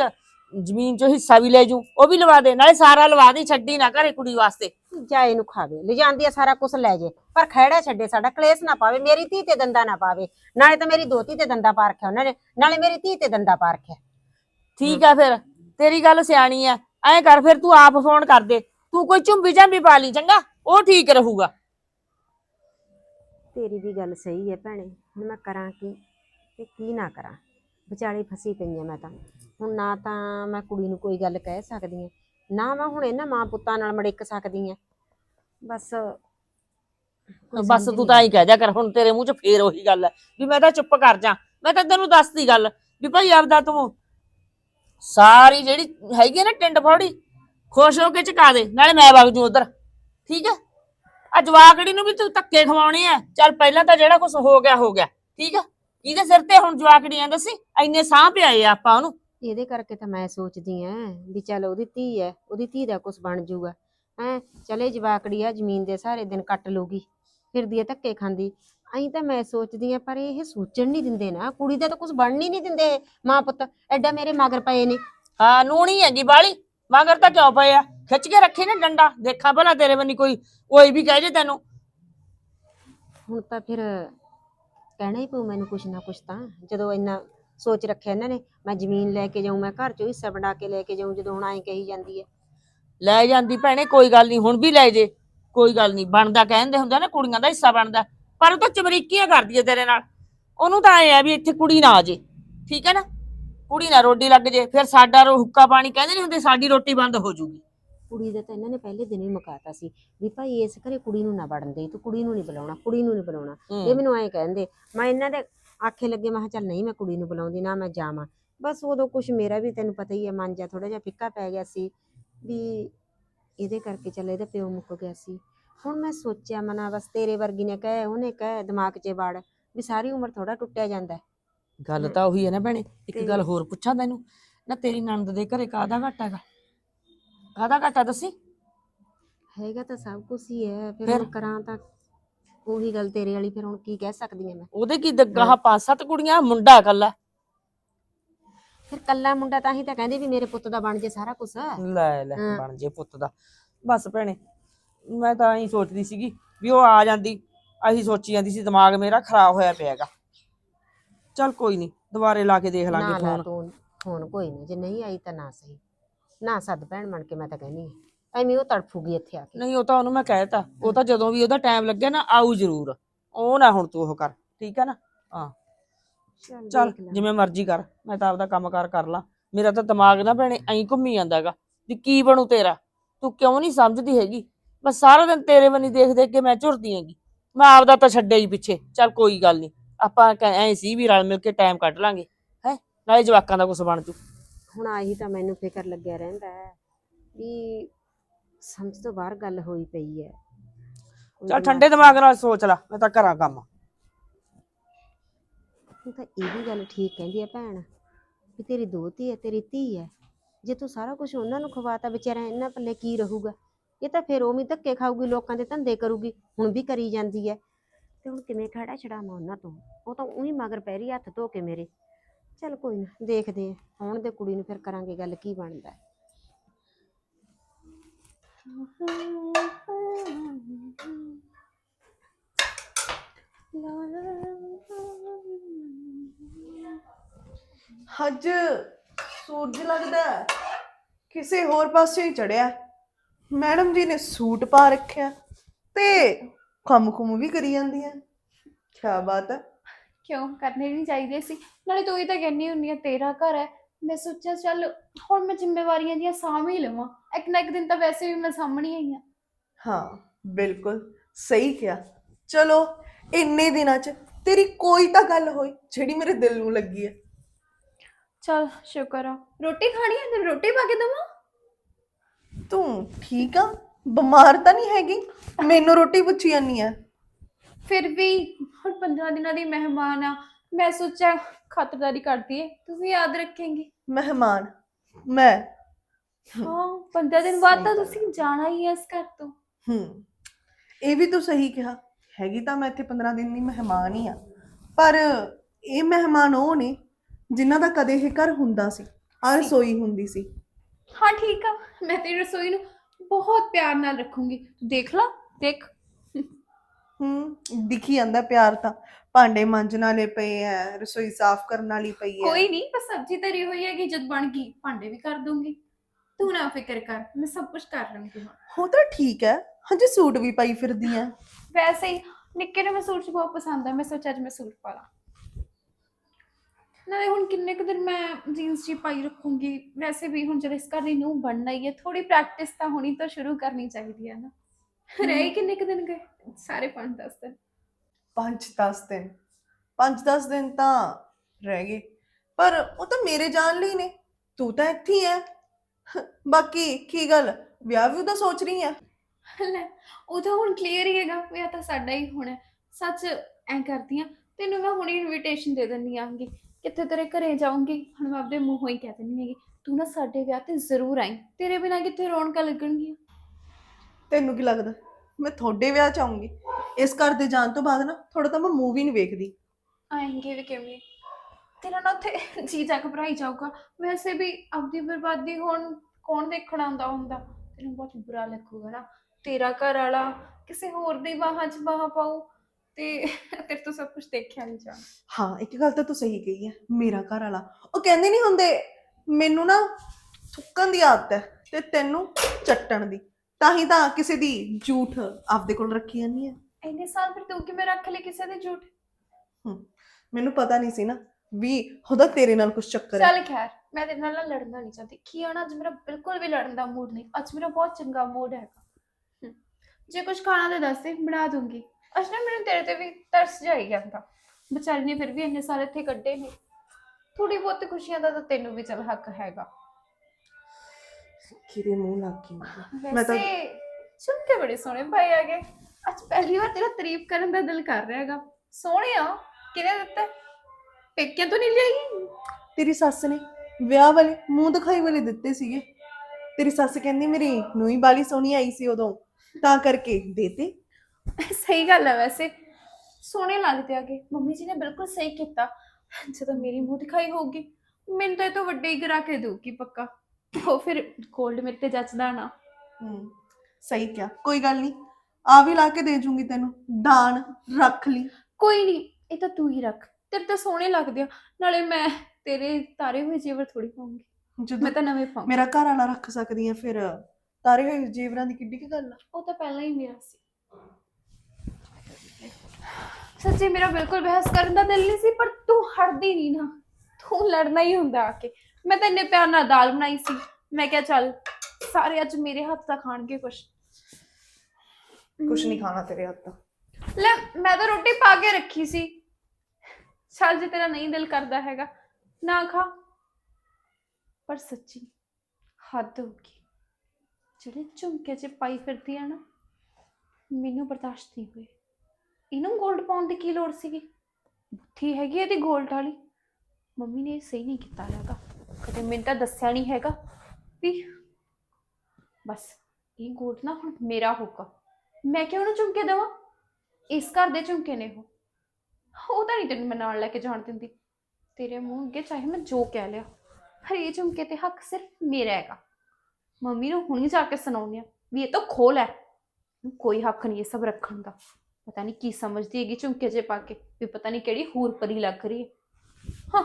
ਜ਼ਮੀਨ ਚੋਂ ਹਿੱਸਾ ਵੀ ਲੈ ਜੂ ਉਹ ਵੀ ਲਵਾ ਦੇ ਨਾਲੇ ਸਾਰਾ ਲਵਾ ਦੇ ਛੱਡੀ ਨਾ ਘਰੇ ਕੁੜੀ ਵਾਸਤੇ। ਜਾਏ ਨੂੰ ਖਾਵੇ ਲਿਜਾਂਦੀ ਆ ਸਾਰਾ ਕੁਝ ਲੈ ਜੇ ਪਰ ਖਹਿੜਾ ਛੱਡੇ ਸਾਡਾ ਕਲੇਸ਼ ਨਾ ਪਾਵੇ ਮੇਰੀ ਧੀ ਤੇ ਦੰਦਾ ਨਾ ਪਾਵੇ। ਨਾਲੇ ਤਾਂ ਮੇਰੀ ਦੋਤੀ ਤੇ ਦੰਦਾ ਪਾ ਰੱਖਿਆ ਉਹਨਾਂ ਨੇ ਨਾਲੇ ਮੇਰੀ ਧੀ ਤੇ ਦੰਦਾ ਪਾ ਰੱਖਿਆ। ਠੀਕ ਆ ਫਿਰ ਤੇਰੀ ਗੱਲ ਸਿਆਣੀ ਆ ਐਂ ਕਰ ਫਿਰ ਤੂੰ ਆਪ ਫੋਨ ਕਰ ਦੇ। ਤੂੰ ਕੋਈ ਝੁੰਬੀ ਝਾਂਬੀ ਪਾ ਲਈ ਚੰਗਾ? ਉਹ ਠੀਕ ਰਹੂਗਾ। ਤੇਰੀ ਵੀ ਗੱਲ ਸਹੀ ਹੈ ਭੈਣੇ ਹੁਣ ਮੈਂ ਕਰਾਂ ਕੀ ਤੇ ਕੀ ਨਾ ਕਰਾਂ? ਵਿਚਾਲੇ ਫਸੀ ਪਈ ਹਾਂ ਮੈਂ ਤਾਂ। ਹੁਣ ਨਾ ਤਾਂ ਮੈਂ ਕੁੜੀ ਨੂੰ ਕੋਈ ਗੱਲ ਕਹਿ ਸਕਦੀ ਹਾਂ ਨਾ ਮੈਂ ਹੁਣ ਇਹਨਾਂ ਮਾਂ ਪੁੱਤਾਂ ਨਾਲ ਮੜਿੱਕ ਸਕਦੀ ਹਾਂ। ਬਸ ਕੋਈ ਬਸ ਸਮਝ ਤੂੰ ਤਾਂ ਹੀ ਕਹਿ ਦਿਆ ਕਰ ਹੁਣ ਤੇਰੇ ਮੂੰਹ 'ਚ ਫੇਰ ਉਹੀ ਗੱਲ ਹੈ ਵੀ ਮੈਂ ਤਾਂ ਚੁੱਪ ਕਰ ਜਾ। ਮੈਂ ਤਾਂ ਤੈਨੂੰ ਦੱਸਦੀ ਗੱਲ ਵੀ ਭਾਈ ਆਪਦਾ ਤੂੰ ਸਾਰੀ ਜਿਹੜੀ ਹੈਗੀ ਆ ਨਾ ਟਿੰਡ ਫੋੜੀ ਖੁਸ਼ ਹੋ ਕੇ ਚਕਾ ਦੇ ਨਾਲੇ ਮੈਂ ਵਗ ਜੂ ਉਧਰ। ਠੀਕ ਹੈ? ਆ ਜਵਾਕੜੀ ਨੂੰ ਵੀ ਤੂੰ ਧੱਕੇ ਖਵਾਉਣੇ ਆ ਚੱਲ ਪਹਿਲਾਂ ਤਾਂ ਜਿਹੜਾ ਕੁਝ ਹੋ ਗਿਆ ਹੋ ਗਿਆ। ਠੀਕ ਹੈ? ਇਹਦੇ ਸਿਰ ਤੇ ਹੁਣ ਜਵਾਕੜੀਆਂ ਦੱਸੀ ਐਨੇ ਸਾਹ ਪਿਆਏ ਆ ਆਪਾਂ ਉਹਨੂੰ। ਇਹਦੇ ਕਰਕੇ ਤਾਂ ਮੈਂ ਸੋਚਦੀ ਆਂ ਵੀ ਚੱਲ ਉਹਦੀ ਧੀ ਹੈ ਉਹਦੀ ਧੀ ਦਾ ਕੁਝ ਬਣ ਜਾਊਗਾ ਹੈ ਚਲੇ ਜਵਾਕੜੀ ਆ ਜ਼ਮੀਨ ਦੇ ਸਾਰੇ ਦਿਨ ਕੱਟ ਲੂਗੀ ਫਿਰਦੀ ਆ ਧੱਕੇ ਖਾਂਦੀ। ਅਹੀਂ ਤਾਂ ਮੈਂ ਸੋਚਦੀ ਆ ਪਰ ਇਹ ਸੋਚਣ ਨਹੀਂ ਦਿੰਦੇ ਨਾ ਕੁੜੀ ਦਾ ਤਾਂ ਕੁਝ ਬਣਨ ਹੀ ਨਹੀਂ ਦਿੰਦੇ। ਮਾਂ ਪੁੱਤ ਐਡਾ ਮੇਰੇ ਮਗਰ ਪਏ ਨੇ। ਹਾਂ ਨੂਣੀ ਹੈਗੀ ਬਾਲੀ। ਮਗਰ ਤਾਂ ਕਿਉਂ ਪਏ ਆ? ਖਿੱਚ ਕੇ ਰੱਖੇ ਨਾ ਡੰਡਾ। ਦੇਖਾਂ ਭਲਾ ਤੇਰੇ ਬੰਨੀ ਕੋਈ ਕੋਈ ਵੀ ਕਹਿ ਜੇ ਤੈਨੂੰ। ਹੁਣ ਤਾਂ ਫਿਰ ਕਹਿਣਾ ਹੀ ਪਊ ਮੈਨੂੰ ਕੁਛ ਨਾ ਕੁਛ ਤਾਂ। ਜਦੋਂ ਇੰਨਾ ਸੋਚ ਰੱਖਿਆ ਇਹਨਾਂ ਨੇ ਮੈਂ ਜ਼ਮੀਨ ਲੈ ਕੇ ਜਾਊਂ ਮੈਂ ਘਰ ਚੋਂ ਹਿੱਸਾ ਬਣਾ ਕੇ ਲੈ ਕੇ ਜਾਊਂ ਜਦੋਂ ਹੁਣ ਐਂ ਕਹੀ ਜਾਂਦੀ ਹੈ। ਲੈ ਜਾਂਦੀ ਭੈਣੇ ਕੋਈ ਗੱਲ ਨਹੀਂ ਹੁਣ ਵੀ ਲੈ ਜੇ। ਕੋਈ ਗੱਲ ਨਹੀਂ ਬਣਦਾ ਕਹਿੰਦੇ ਹੁੰਦੇ ਨਾ ਕੁੜੀਆਂ ਦਾ ਹਿੱਸਾ ਬਣਦਾ। ਪਰ ਉਹ ਤਾਂ ਚਮਰੀਕੀਆਂ ਕਰਦੀ ਹੈ ਤੇਰੇ ਨਾਲ। ਉਹਨੂੰ ਤਾਂ ਐ ਆ ਵੀ ਇੱਥੇ ਕੁੜੀ ਨਾ ਆ ਜੇ। ਠੀਕ ਹੈ ਨਾ? ਕੁੜੀ ਨਾ ਰੋਟੀ ਲੱਗ ਜੇ ਫਿਰ ਸਾਡਾ ਰੋ ਹੁੱਕਾ ਪਾਣੀ ਕਹਿੰਦੇ ਨਹੀਂ ਹੁੰਦੇ ਸਾਡੀ ਰੋਟੀ ਬੰਦ ਹੋ ਜੂਗੀ। ਕੁੜੀ ਦਾ ਤਾਂ ਇਹਨਾਂ ਨੇ ਪਹਿਲੇ ਦਿਨ ਹੀ ਮੁਕਾਤਾ ਸੀ ਵੀ ਭਾਈ ਇਸ ਘਰੇ ਕੁੜੀ ਨੂੰ ਨਾ ਵੜਨ ਦੇ ਤੂੰ ਕੁੜੀ ਨੂੰ ਨਹੀਂ ਬੁਲਾਉਣਾ ਕੁੜੀ ਨੂੰ ਨਹੀਂ ਬੁਲਾਉਣਾ। ਇਹ ਮੈਨੂੰ ਐਂ ਕਹਿੰਦੇ ਮੈਂ ਇਹਨਾਂ ਦੇ ਆਖੇ ਲੱਗੇ ਮੈਂ ਕਿਹਾ ਚੱਲ ਨਹੀਂ ਮੈਂ ਕੁੜੀ ਨੂੰ ਬੁਲਾਉਂਦੀ ਨਾ ਮੈਂ ਜਾਵਾਂ। ਬਸ ਉਦੋਂ ਕੁਛ ਮੇਰਾ ਵੀ ਤੈਨੂੰ ਪਤਾ ਹੀ ਹੈ ਮਨ ਜਾ ਥੋੜਾ ਜਿਹਾ ਫਿੱਕਾ ਪੈ ਗਿਆ ਸੀ ਵੀ ਇਹਦੇ ਕਰਕੇ ਚੱਲ ਇਹਦਾ ਪਿਓ ਮੁੱਕ ਗਿਆ ਸੀ। ਹੁਣ ਮੈਂ ਸੋਚਿਆ ਮਨਾ ਬਸ ਤੇਰੇ ਵਰਗੀ ਨੇ ਕਹੇ ਉਹਨੇ ਕਹੇ ਦਿਮਾਗ 'ਚ ਵੜ ਵੀ ਸਾਰੀ ਉਮਰ ਥੋੜਾ ਟੁੱਟਿਆ ਜਾਂਦਾ। ਗੱਲ ਤਾਂ ਉਹੀ ਹੈ ਨਾ ਭੈਣੇ ਇੱਕ ਗੱਲ ਹੋਰ ਪੁੱਛਾਂ ਤੈਨੂੰ ਨਾ ਤੇਰੀ ਨਣਦ ਦੇ ਘਰੇ ਕਾਹਦਾ ਘਾਟਾ ਹੈਗਾ? ਕਾਹਦਾ ਘਾਟਾ ਦੱਸੀ? ਹੈਗਾ ਤਾਂ ਸਭ ਕੁਝ ਹੀ ਹੈ ਫਿਰ? ਹੁਣ ਕਰਾਂ ਤਾਂ ਉਹੀ ਗੱਲ ਤੇਰੇ ਵਾਲੀ ਫਿਰ ਹੁਣ ਕੀ ਕਹਿ ਸਕਦੀ ਹਾਂ ਮੈਂ? ਉਹਦੇ ਕੀ ਗਾਹ ਪੰਜ ਸੱਤ ਕੁੜੀਆਂ ਮੁੰਡਾ ਇਕੱਲਾ? ਫਿਰ ਕੱਲਾ ਮੁੰਡਾ ਤਾਂ ਹੀ ਤਾਂ ਕਹਿੰਦੇ ਵੀ ਮੇਰੇ ਪੁੱਤ ਦਾ ਬਣ ਜੇ ਸਾਰਾ ਕੁਝ ਲੈ ਲੈ ਹਾਂ। ਬਣ ਜੇ ਪੁੱਤ ਦਾ। ਬਸ ਭੈਣੇ ਮੈਂ ਤਾਂ ਇਹੀ ਸੋਚਦੀ ਸੀਗੀ ਵੀ ਉਹ ਆ ਜਾਂਦੀ ਆਹੀ ਸੋਚੀ ਜਾਂਦੀ ਸੀ ਦਿਮਾਗ ਮੇਰਾ ਖਰਾਬ ਹੋਇਆ ਪਿਆਗਾ ਚੱਲ ਕੋਈ ਨਹੀਂ ਦੁਬਾਰੇ ਲਾ ਕੇ ਦੇਖ ਨਾ ਲਾਂਗੇ ਲਾ ਫੋਨ ਤੂੰ ਫੋਨ ਕੋਈ ਨਾ ਜੇ ਨਹੀਂ ਆਈ ਤਾਂ ਨਾ ਸਹੀ। ਨਾ ਸੱਦ ਭੈਣ ਬਣ ਕੇ ਮੈਂ ਤਾਂ ਕਹਿੰਦੀ ਹਾਂ ਐਵੇਂ ਉਹ ਤੜਫੂਗੀ ਇੱਥੇ ਆ ਕੇ। ਨਹੀਂ ਉਹ ਤਾਂ ਉਹਨੂੰ ਮੈਂ ਕਹਿਤਾ ਉਹ ਤਾਂ ਜਦੋਂ ਵੀ ਉਹਦਾ ਟਾਈਮ ਲੱਗਿਆ ਨਾ ਆਊ ਜ਼ਰੂਰ। ਉਹ ਨਾ ਹੁਣ ਤੂੰ ਉਹ ਕਰ ਠੀਕ ਹੈ ਨਾ? ਹਾਂ। ਚੱਲ। ਜਿਵੇਂ ਮਰਜ਼ੀ ਕਰ ਮੈਂ ਤਾਂ ਆਪਦਾ ਕੰਮਕਾਰ ਕਰ ਲਾਂ। ਮੇਰਾ ਤਾਂ ਦਿਮਾਗ ਨਾ ਭੈਣੇ ਐਂ ਘੁੰਮੀ ਜਾਂਦਾ ਹੈਗਾ ਵੀ ਕੀ ਬਣੂ ਤੇਰਾ। ਤੂੰ ਕਿਉਂ ਨਹੀਂ ਸਮਝਦੀ ਹੈਗੀ? ਬਸ ਸਾਰਾ ਦਿਨ ਤੇਰੇ ਬੰਨੀ ਦੇਖ ਦੇਖ ਕੇ ਮੈਂ ਝੁਰਦੀ ਹੈਗੀ। ਮੈਂ ਆਪਦਾ ਤਾਂ ਛੱਡਿਆ ਹੀ ਪਿੱਛੇ। ਚੱਲ ਕੋਈ ਗੱਲ ਨਹੀਂ ਆਪਾਂ ਕ- ਐਂ ਸੀ ਵੀ ਰਲ ਮਿਲ ਕੇ ਟਾਈਮ ਕੱਢ ਲਾਂਗੇ ਹੈ? ਨਾਲੇ ਜਵਾਕਾਂ ਦਾ ਕੁਝ ਬਣ ਜੂ। ਹੁਣ ਆਹੀ ਤਾਂ ਮੈਨੂੰ ਫਿਕਰ ਲੱਗਿਆ ਰਹਿੰਦਾ ਹੈ ਵੀ ਸਮਝ ਤੋਂ ਬਾਹਰ ਗੱਲ ਹੋਈ ਪਈ ਹੈ। ਚੱਲ ਠੰਡੇ ਦਿਮਾਗ ਨਾਲ ਸੋਚ ਲੈ ਮੈਂ ਤਾਂ ਕਰਾਂ ਕੰਮ। ਹੁਣ ਤਾਂ ਇਹ ਵੀ ਗੱਲ ਠੀਕ ਕਹਿੰਦੀ ਹੈ ਭੈਣ ਵੀ ਤੇਰੀ ਦੋਤੀ ਹੈ ਤੇਰੀ ਧੀ ਹੈ। ਜੇ ਤੂੰ ਸਾਰਾ ਕੁਝ ਉਹਨਾਂ ਨੂੰ ਖਵਾਤਾ ਵਿਚਾਰਾ ਇਹਨਾਂ ਪੱਲੇ ਕੀ ਰਹੂਗਾ? ਇਹ ਤਾਂ ਫਿਰ ਉਵੇਂ ਧੱਕੇ ਖਾਊਗੀ ਲੋਕਾਂ ਦੇ ਧੰਦੇ ਕਰੂਗੀ ਹੁਣ ਵੀ ਕਰੀ ਜਾਂਦੀ ਹੈ। ਤੇ ਹੁਣ ਕਿਵੇਂ ਖੜਾ ਛੜਾਵਾਂ ਉਹਨਾਂ ਤੋਂ ਉਹ ਤਾਂ ਉਹੀ ਮਗਰ ਪੈਰੀ ਹੱਥ ਧੋ ਕੇ ਮੇਰੇ ਚੱਲ ਕੋਈ ਨਾ, ਦੇਖਦੇ ਆ ਆਉਣ ਦੇ ਕੁੜੀ ਨੂੰ ਫਿਰ ਕਰਾਂਗੇ ਗੱਲ ਕੀ ਬਣਦਾ ਹੈ। ਅੱਜ ਸੂਰਜ ਲੱਗਦਾ ਹੈ। ਕਿਸੇ ਹੋਰ ਪਾਸੇ ਹੀ ਚੜਿਆ ਮੈਡਮ ਜੀ ਨੇ ਸੂਟ ਪਾ ਰੱਖਿਆ ਤੇ ਕੰਮ ਕੁਮ ਵੀ ਕਰੀ ਜਾਂਦੀ ਹੈ ਕੀ ਬਾਤ ਹੈ ਕਿਉਂ? ਕਰਨੇ ਨਹੀਂ ਚਾਹੀਦੇ ਸੀ। ਨਾਲੇ ਤੂੰ ਹੀ ਤਾਂ ਕਹਿੰਦੀ ਹੁੰਨੀ ਆ ਤੇਰਾ ਘਰ ਹੈ ਮੈਂ ਸੋਚਿਆ ਚੱਲ ਹੁਣ ਮੈਂ ਜ਼ਿੰਮੇਵਾਰੀਆਂ ਦੀਆਂ ਸਾਂਭ ਹੀ ਲਵਾਂ। ਇੱਕ ਨਾ ਇੱਕ ਦਿਨ ਤਾਂ ਵੈਸੇ ਵੀ ਮੈਂ ਸਾਹਮਣੀ ਆਈ ਆ। ਹਾਂ ਬਿਲਕੁਲ। ਸਹੀ ਕਿਹਾ। ਚਲੋ ਇੰਨੇ ਦਿਨਾਂ 'ਚ ਤੇਰੀ ਕੋਈ ਤਾਂ ਗੱਲ ਹੋਈ ਜਿਹੜੀ ਮੇਰੇ ਦਿਲ ਨੂੰ ਲੱਗੀ ਹੈ ਚੱਲ ਸ਼ੁਕਰ ਆ। ਰੋਟੀ ਖਾਣੀ ਹੈ ਤੇ ਰੋਟੀ ਪਾ ਕੇ ਦਵਾਂ? ਤੂੰ ਠੀਕ ਆ? ਬਿਮਾਰ ਤਾਂ ਨਹੀਂ ਹੈਗੀ? ਮੈਨੂੰ ਰੋਟੀ ਪੁੱਛੀ ਜਾਂਦੀ ਆ। ਫਿਰ ਵੀ ਹੁਣ 15 ਦਿਨਾਂ ਦੀ ਮਹਿਮਾਨ ਆ। ਮੈਂ ਸੋਚਿਆ ਖਾਤਰਦਾਰੀ ਕਰਦੀ ਏ। ਤੂੰ ਵੀ ਯਾਦ ਰੱਖੇਂਗੀ। ਮਹਿਮਾਨ? ਮੈਂ? ਹਾਂ 15 ਦਿਨ ਬਾਅਦ ਤਾਂ ਤੁਸੀਂ ਜਾਣਾ ਹੀ ਹੈ ਇਸ ਘਰ ਤੋਂ। ਹੂੰ। ਇਹ ਵੀ ਤੂੰ ਸਹੀ ਕਿਹਾ। ਹੈਗੀ ਤਾਂ ਮੈਂ ਇੱਥੇ 15 ਦਿਨ ਦੀ ਮਹਿਮਾਨ ਹੀ ਆ। ਪਰ ਇਹ ਮਹਿਮਾਨ ਉਹ ਨੇ ਜਿਨ੍ਹਾਂ ਦਾ ਕਦੇ ਇਹ ਘਰ ਹੁੰਦਾ ਸੀ। ਆ ਰਸੋਈ ਹੁੰਦੀ ਸੀ। ਹਾਂ ਠੀਕ ਆ। ਮੈਂ ਤੇਰੀ ਰਸੋਈ ਨੂੰ ਬਹੁਤ ਪਿਆਰ ਨਾਲ ਰੱਖੂੰਗੀ। ਦੇਖ ਲਾ ਦੇਖ। ਹੂੰ ਦਿਖੀ ਜਾਂਦਾ ਪਿਆਰ ਤਾਂ। ਭਾਂਡੇ ਮਾਂਜਣ ਵਾਲੇ ਪਏ ਐ ਰਸੋਈ ਸਾਫ਼ ਕਰਨ ਵਾਲੀ ਪਈ ਐ। ਕੋਈ ਨਹੀਂ ਬਸ ਸਬਜ਼ੀ ਤਰੀ ਹੋਈ ਹੈ ਕਿ ਜਦ ਬਣ ਗਈ ਭਾਂਡੇ ਵੀ ਕਰ ਦੂੰਗੀ। ਤੂੰ ਨਾ ਫਿਕਰ ਕਰ ਮੈਂ ਸਭ ਕੁਝ ਕਰ ਲੂੰਗੀ ਹੁਣ। ਹੋ ਤਾਂ ਠੀਕ ਹੈ ਹਜੇ ਸੂਟ ਵੀ ਪਾਈ ਫਿਰਦੀ ਐ। ਵੈਸੇ ਹੀ ਨਿੱਕੇ ਨੂੰ ਮੈਂ ਸੂਟ ਬਹੁਤ ਪਸੰਦ ਆ ਮੈਂ ਸੋਚਿਆ ਅੱਜ ਮੈਂ ਸੂਟ ਪਾ ਲਾਂ। ਨਾਲੇ ਹੁਣ ਕਿੰਨੇ ਕੁ ਦਿਨ ਮੈਂ ਜੀਨਸ ਜੀ ਪਾਈ ਰੱਖੂੰਗੀ ਵੈਸੇ ਵੀ ਹੁਣ ਜਦ ਇਸ ਘਰ ਦੀ ਨੂੰ ਬਣਨਾ ਹੀ ਹੈ ਥੋੜੀ ਪ੍ਰੈਕਟਿਸ ਤਾਂ ਹੁਣੀ ਤੋਂ ਸ਼ੁਰੂ ਕਰਨੀ ਚਾਹੀਦੀ ਹੈ ਨਾ। ਰਹਿ ਕਿੰਨੇ ਕੁ ਦਿਨ ਗਏ? ਸਾਰੇ 5-10 ਦਿਨ। 5-10 ਦਿਨ। 5-10 ਦਿਨ ਤਾਂ ਰਹਿ ਗਏ। ਪਰ ਉਹ ਤਾਂ ਮੇਰੇ ਜਾਣ ਲਈ ਨੇ। ਤੂੰ ਤਾਂ ਇੱਥੇ ਹੀ ਹੈ। ਬਾਕੀ ਕੀ ਗੱਲ ਵਿਆਹ ਵੀ ਉਹਦਾ ਸੋਚ ਰਹੀ ਆ। ਲੈ ਉਹ ਤਾਂ ਹੁਣ ਕਲੀਅਰ ਹੀ ਹੈਗਾ ਵਿਆਹ ਤਾਂ ਸਾਡਾ ਹੀ ਹੋਣਾ। ਹੈ। ਸੱਚ ਐਂ ਕਰਦੀ ਆ ਤੈਨੂੰ ਮੈਂ ਹੁਣੇ ਇਨਵੀਟੇਸ਼ਨ ਦੇ ਦਿੰਨੀ ਆਂਗੀ। ਕਿੱਥੇ ਤੇਰੇ ਘਰੇ ਜਾਊਂਗੀ? ਹੁਣ ਮੈਂ ਆਪਦੇ ਮੂੰਹੋਂ ਹੀ ਕਹਿ ਦਿੰਨੀ ਹੈਗੀ ਤੂੰ ਨਾ ਸਾਡੇ ਵਿਆਹ ਤੇ ਜ਼ਰੂਰ ਆਈ। ਤੇਰੇ ਬਿਨਾਂ ਕਿੱਥੇ ਰੌਣਕਾਂ ਲੱਗਣਗੀਆਂ? ਤੈਨੂੰ ਕੀ ਲੱਗਦਾ? ਮੈਂ ਤੁਹਾਡੇ ਵਿਆਹ ਚ ਆਉਂਗੀ ਇਸ ਘਰ ਦੇ ਜਾਣ ਤੋਂ ਬਾਅਦ ਨਾ ਥੋੜਾ ਤਾਂ ਮੈਂ ਮੂਵੀ ਨਹੀਂ ਵੇਖਦੀ। ਆਏਂਗੇ ਵੀ ਕਿਵੇਂ? ਤੇਰਾ ਨਾ ਉੱਥੇ ਜੀ ਜਾ ਘਬਰਾਈ ਜਾਊਗਾ। ਵੈਸੇ ਵੀ ਆਪਦੀ ਬਰਬਾਦੀ ਹੁਣ ਕੌਣ ਦੇਖਣ ਆਉਂਦਾ ਹੁੰਦਾ? ਤੈਨੂੰ ਬਹੁਤ ਬੁਰਾ ਲੱਗੂਗਾ ਨਾ। ਤੇਰਾ ਘਰ ਵਾਲਾ ਕਿਸੇ ਹੋਰ ਦੀ ਬਾਹਾਂ 'ਚ ਬਾਹਾਂ ਪਾਉ ਤੇ ਤੇਰੇ ਤੋਂ ਸਭ ਕੁਝ ਦੇਖਿਆ ਨਹੀਂ ਜਾਣਾ ਹਾਂ ਇੱਕ ਗੱਲ ਤਾਂ ਤੂੰ ਸਹੀ ਕਹੀ ਹੈ ਮੇਰਾ ਘਰ ਵਾਲਾ। ਉਹ ਕਹਿੰਦੇ ਨਹੀਂ ਹੁੰਦੇ ਮੈਨੂੰ ਨਾ ਥੁੱਕਣ ਦੀ ਆਦਤ ਹੈ ਤੇ ਤੈਨੂੰ ਚੱਟਣ ਦੀ। ਤਾਂ ਹੀ ਤਾਂ ਕਿਸੇ ਦੀ ਝੂਠ ਆਪਦੇ ਕੋਲ ਰੱਖੀ ਜਾਂਦੀ ਹੈ। ਇੰਨੇ ਸਾਲ ਫਿਰ ਤੂੰ ਕਿਵੇਂ ਰੱਖ ਲਈ ਕਿਸੇ ਦੇ ਝੂਠ ਮੈਨੂੰ ਪਤਾ ਨਹੀਂ ਸੀ ਨਾ ਵੀ ਉਹਦਾ ਤੇਰੇ ਨਾਲ ਕੁਝ ਚੱਕਰ ਹੈ। ਚੱਲ ਖੈਰ ਮੈਂ ਤੇਰੇ ਨਾਲ ਨਾ ਲੜਨਾ ਨਹੀਂ ਚਾਹਤੀ ਕੀ ਨਾ ਅੱਜ ਮੇਰਾ ਬਿਲਕੁਲ ਵੀ ਲੜਨ ਦਾ ਮੂਡ ਨਹੀਂ। ਅੱਜ ਮੇਰਾ ਬਹੁਤ ਚੰਗਾ ਮੂਡ ਹੈਗਾ। ਹਮ, ਜੇ ਕੁਝ ਖਾਣਾ ਤੇ ਦੱਸ ਦੇ ਬਣਾ ਦੂੰਗੀ। ਅੱਜ ਨਾ ਮੈਨੂੰ ਤੇਰੇ ਤੇ ਵੀ ਤਰਸ ਜਾਈ ਜਾਂਦਾ। ਵਿਚਾਰੀ ਨੇ ਫਿਰ ਵੀ ਇੰਨੇ ਸਾਲ ਇੱਥੇ ਕੱਢੇ ਨੇ। ਥੋੜੀ ਬਹੁਤ ਖੁਸ਼ੀਆਂ ਦਾ ਤਾਂ ਤੈਨੂੰ ਵੀ ਚਲ ਹੱਕ ਹੈਗਾ। ਕਿਰੇ ਮੂੰਹ ਲੱਗ ਗਈ। ਮੈਂ ਤਾਂ ਵੈਸੇ ਝੁਮਕੇ ਬੜੇ ਸੋਹਣੇ ਪਾਏ ਹੈਗੇ। ਅੱਜ ਪਹਿਲੀ ਵਾਰ ਤੇਰਾ ਤਾਰੀਫ ਕਰਨ ਦਾ ਦਿਲ ਕਰ ਰਿਹਾ ਹੈਗਾ। ਸੋਹਣਿਆ ਕਿਹਨੇ ਦਿੱਤਾ? ਪੇਕਿਆਂ ਤੋਂ ਨਹੀਂ ਲਿਆਈ? ਤੇਰੀ ਸੱਸ ਨੇ ਵਿਆਹ ਵਾਲੇ ਮੂੰਹ ਦਿਖਾਈ ਵਾਲੇ ਦਿੱਤੇ ਸੀਗੇ। ਤੇਰੀ ਸੱਸ ਕਹਿੰਦੀ ਮੇਰੀ ਨੂੰਹ ਹੀ ਬਾਲੀ ਸੋਹਣੀ ਆਈ ਸੀ ਉਦੋਂ। ਤਾਂ ਕਰਕੇ ਦੇਤੇ ਸਹੀ ਗੱਲ ਹੈ ਵੈਸੇ। ਸੋਹਣੇ ਲੱਗਦੇ ਆਗੇ ਮੰਮੀ ਜੀ ਨੇ ਬਿਲਕੁਲ ਸਹੀ ਕੀਤਾ। ਜਦੋਂ ਮੇਰੀ ਮੂੰਹ ਦਿਖਾਈ ਹੋਊਗੀ ਮੈਨੂੰ ਤਾਂ ਇਹ ਤੋਂ ਵੱਡੇ ਹੀ ਗਰਾ ਕੇ ਦਊਗੀ ਪੱਕਾ। ਉਹ ਫਿਰ ਕੋਲਡ ਮੇਰੇ ਤੇ ਜੱਚਦਾ ਨਾ। ਹੂੰ ਸਹੀ ਕਿਹਾ। ਕੋਈ ਗੱਲ ਨਹੀਂ ਆ ਵੀ ਲਾ ਕੇ ਦੇ ਜੂੰਗੀ ਤੈਨੂੰ। ਦਾਨ ਰੱਖ ਲਈ। ਕੋਈ ਨਹੀਂ ਇਹ ਤਾਂ ਤੂੰ ਹੀ ਰੱਖ। ਤੇਰੇ ਤਾਂ ਸੋਹਣੇ ਲੱਗਦੇ ਆ। ਨਾਲੇ ਮੈਂ ਤੇਰੇ ਤਾਰੇ ਹੋਏ ਜੇਵਰ ਥੋੜੀ ਪਾਉਂਗੀ। ਜਦੋਂ ਮੈਂ ਤਾਂ ਨਵੇਂ ਪਾਉਂਗੀ। ਮੇਰਾ ਘਰ ਵਾਲਾ ਰੱਖ ਸਕਦੀ ਆ ਫਿਰ ਤਾਰੇ ਹੋਏ ਜੇਵਰਾਂ ਦੀ ਕਿੱਡੀ ਕੀ ਗੱਲ ਆ। ਉਹ ਤਾਂ ਪਹਿਲਾਂ ਹੀ ਮੇਰਾ ਸੀ। ਸੱਚੀ ਮੇਰਾ ਬਿਲਕੁਲ ਬਹਿਸ ਕਰਨ ਦਾ ਦਿਲ ਨਹੀਂ ਸੀ ਪਰ ਤੂੰ ਹਟਦੀ ਨਹੀਂ ਨਾ। ਤੂੰ ਲੜਨਾ ਹੀ ਹੁੰਦਾ ਆ ਕੇ। ਮੈਂ ਤਾਂ ਇੰਨੇ ਪਿਆਰ ਨਾਲ ਦਾਲ ਬਣਾਈ ਸੀ। ਮੈਂ ਕਿਹਾ ਚੱਲ ਸਾਰੇ ਅੱਜ ਮੇਰੇ ਹੱਥ ਦਾ ਖਾਣਗੇ ਕੁਛ। ਕੁਛ ਨਹੀਂ ਖਾਣਾ ਤੇਰੇ ਹੱਥ ਦਾ ਲੈ ਮੈਂ ਤਾਂ ਰੋਟੀ ਪਾ ਕੇ ਰੱਖੀ ਸੀ। ਚੱਲ ਜੇ ਤੇਰਾ ਨਹੀਂ ਦਿਲ ਕਰਦਾ ਹੈਗਾ ਨਾ ਖਾ। ਪਰ ਸੱਚੀ ਹੱਦ ਹੋ ਗਈ। ਜਿਹੜੇ ਝੁਮਕੇ 'ਚ ਪਾਈ ਫਿਰਦੀ ਆ ਨਾ ਮੈਨੂੰ ਬਰਦਾਸ਼ਤ ਨਹੀਂ ਹੋਏ। ਇਹਨੂੰ ਗੋਲਡ ਪਾਉਣ ਦੀ ਕੀ ਲੋੜ ਸੀਗੀ? ਬੁੱਧੀ ਹੈਗੀ ਇਹਦੀ ਗੋਲਡ ਵਾਲੀ। ਮੰਮੀ ਨੇ ਸਹੀ ਨਹੀਂ ਕੀਤਾ ਹੈਗਾ। ਕਦੇ ਮੈਨੂੰ ਤਾਂ ਦੱਸਿਆ ਨਹੀਂ ਹੈਗਾ ਵੀ ਬਸ, ਇਹ ਗੋਲਡ ਨਾ ਹੁਣ ਮੇਰਾ ਹੋਊਗਾ। ਮੈਂ ਕਿਉਂ ਉਹਨੂੰ ਝੁੰਕੇ ਦੇਵਾਂ? ਇਸ ਘਰ ਦੇ ਝੁੰਕੇ ਨੇ ਉਹ। ਉਹ ਤਾਂ ਨਹੀਂ ਤੈਨੂੰ ਮੈਂ ਨਾਲ ਲੈ ਕੇ ਜਾਣ ਦਿੰਦੀ। ਤੇਰੇ ਮੂੰਹ ਅੱਗੇ ਚਾਹੇ ਮੈਂ ਜੋ ਕਹਿ ਲਿਆ। ਪਰ ਇਹ ਝੁਮਕੇ ਤੇ ਹੱਕ ਸਿਰਫ ਮੇਰਾ ਹੈਗਾ। ਮੰਮੀ ਨੂੰ ਹੁਣੀ ਜਾ ਕੇ ਸੁਣਾਉਂਦੀ ਆ ਵੀ ਇਹ ਤਾਂ ਖੋਲ ਹੈ। ਕੋਈ ਹੱਕ ਨਹੀਂ ਇਹ ਸਭ ਰੱਖਣ ਦਾ। ਪਤਾ ਨਹੀਂ ਕੀ ਸਮਝਦੀ ਹੈਗੀ ਝੁਮਕੇ ਜੇ ਪਾ ਕੇ, ਵੀ ਪਤਾ ਨਹੀਂ ਕਿਹੜੀ ਹੂਰ ਪਰੀ ਲੱਗ ਰਹੀ ਹੈ। ਹਾਂ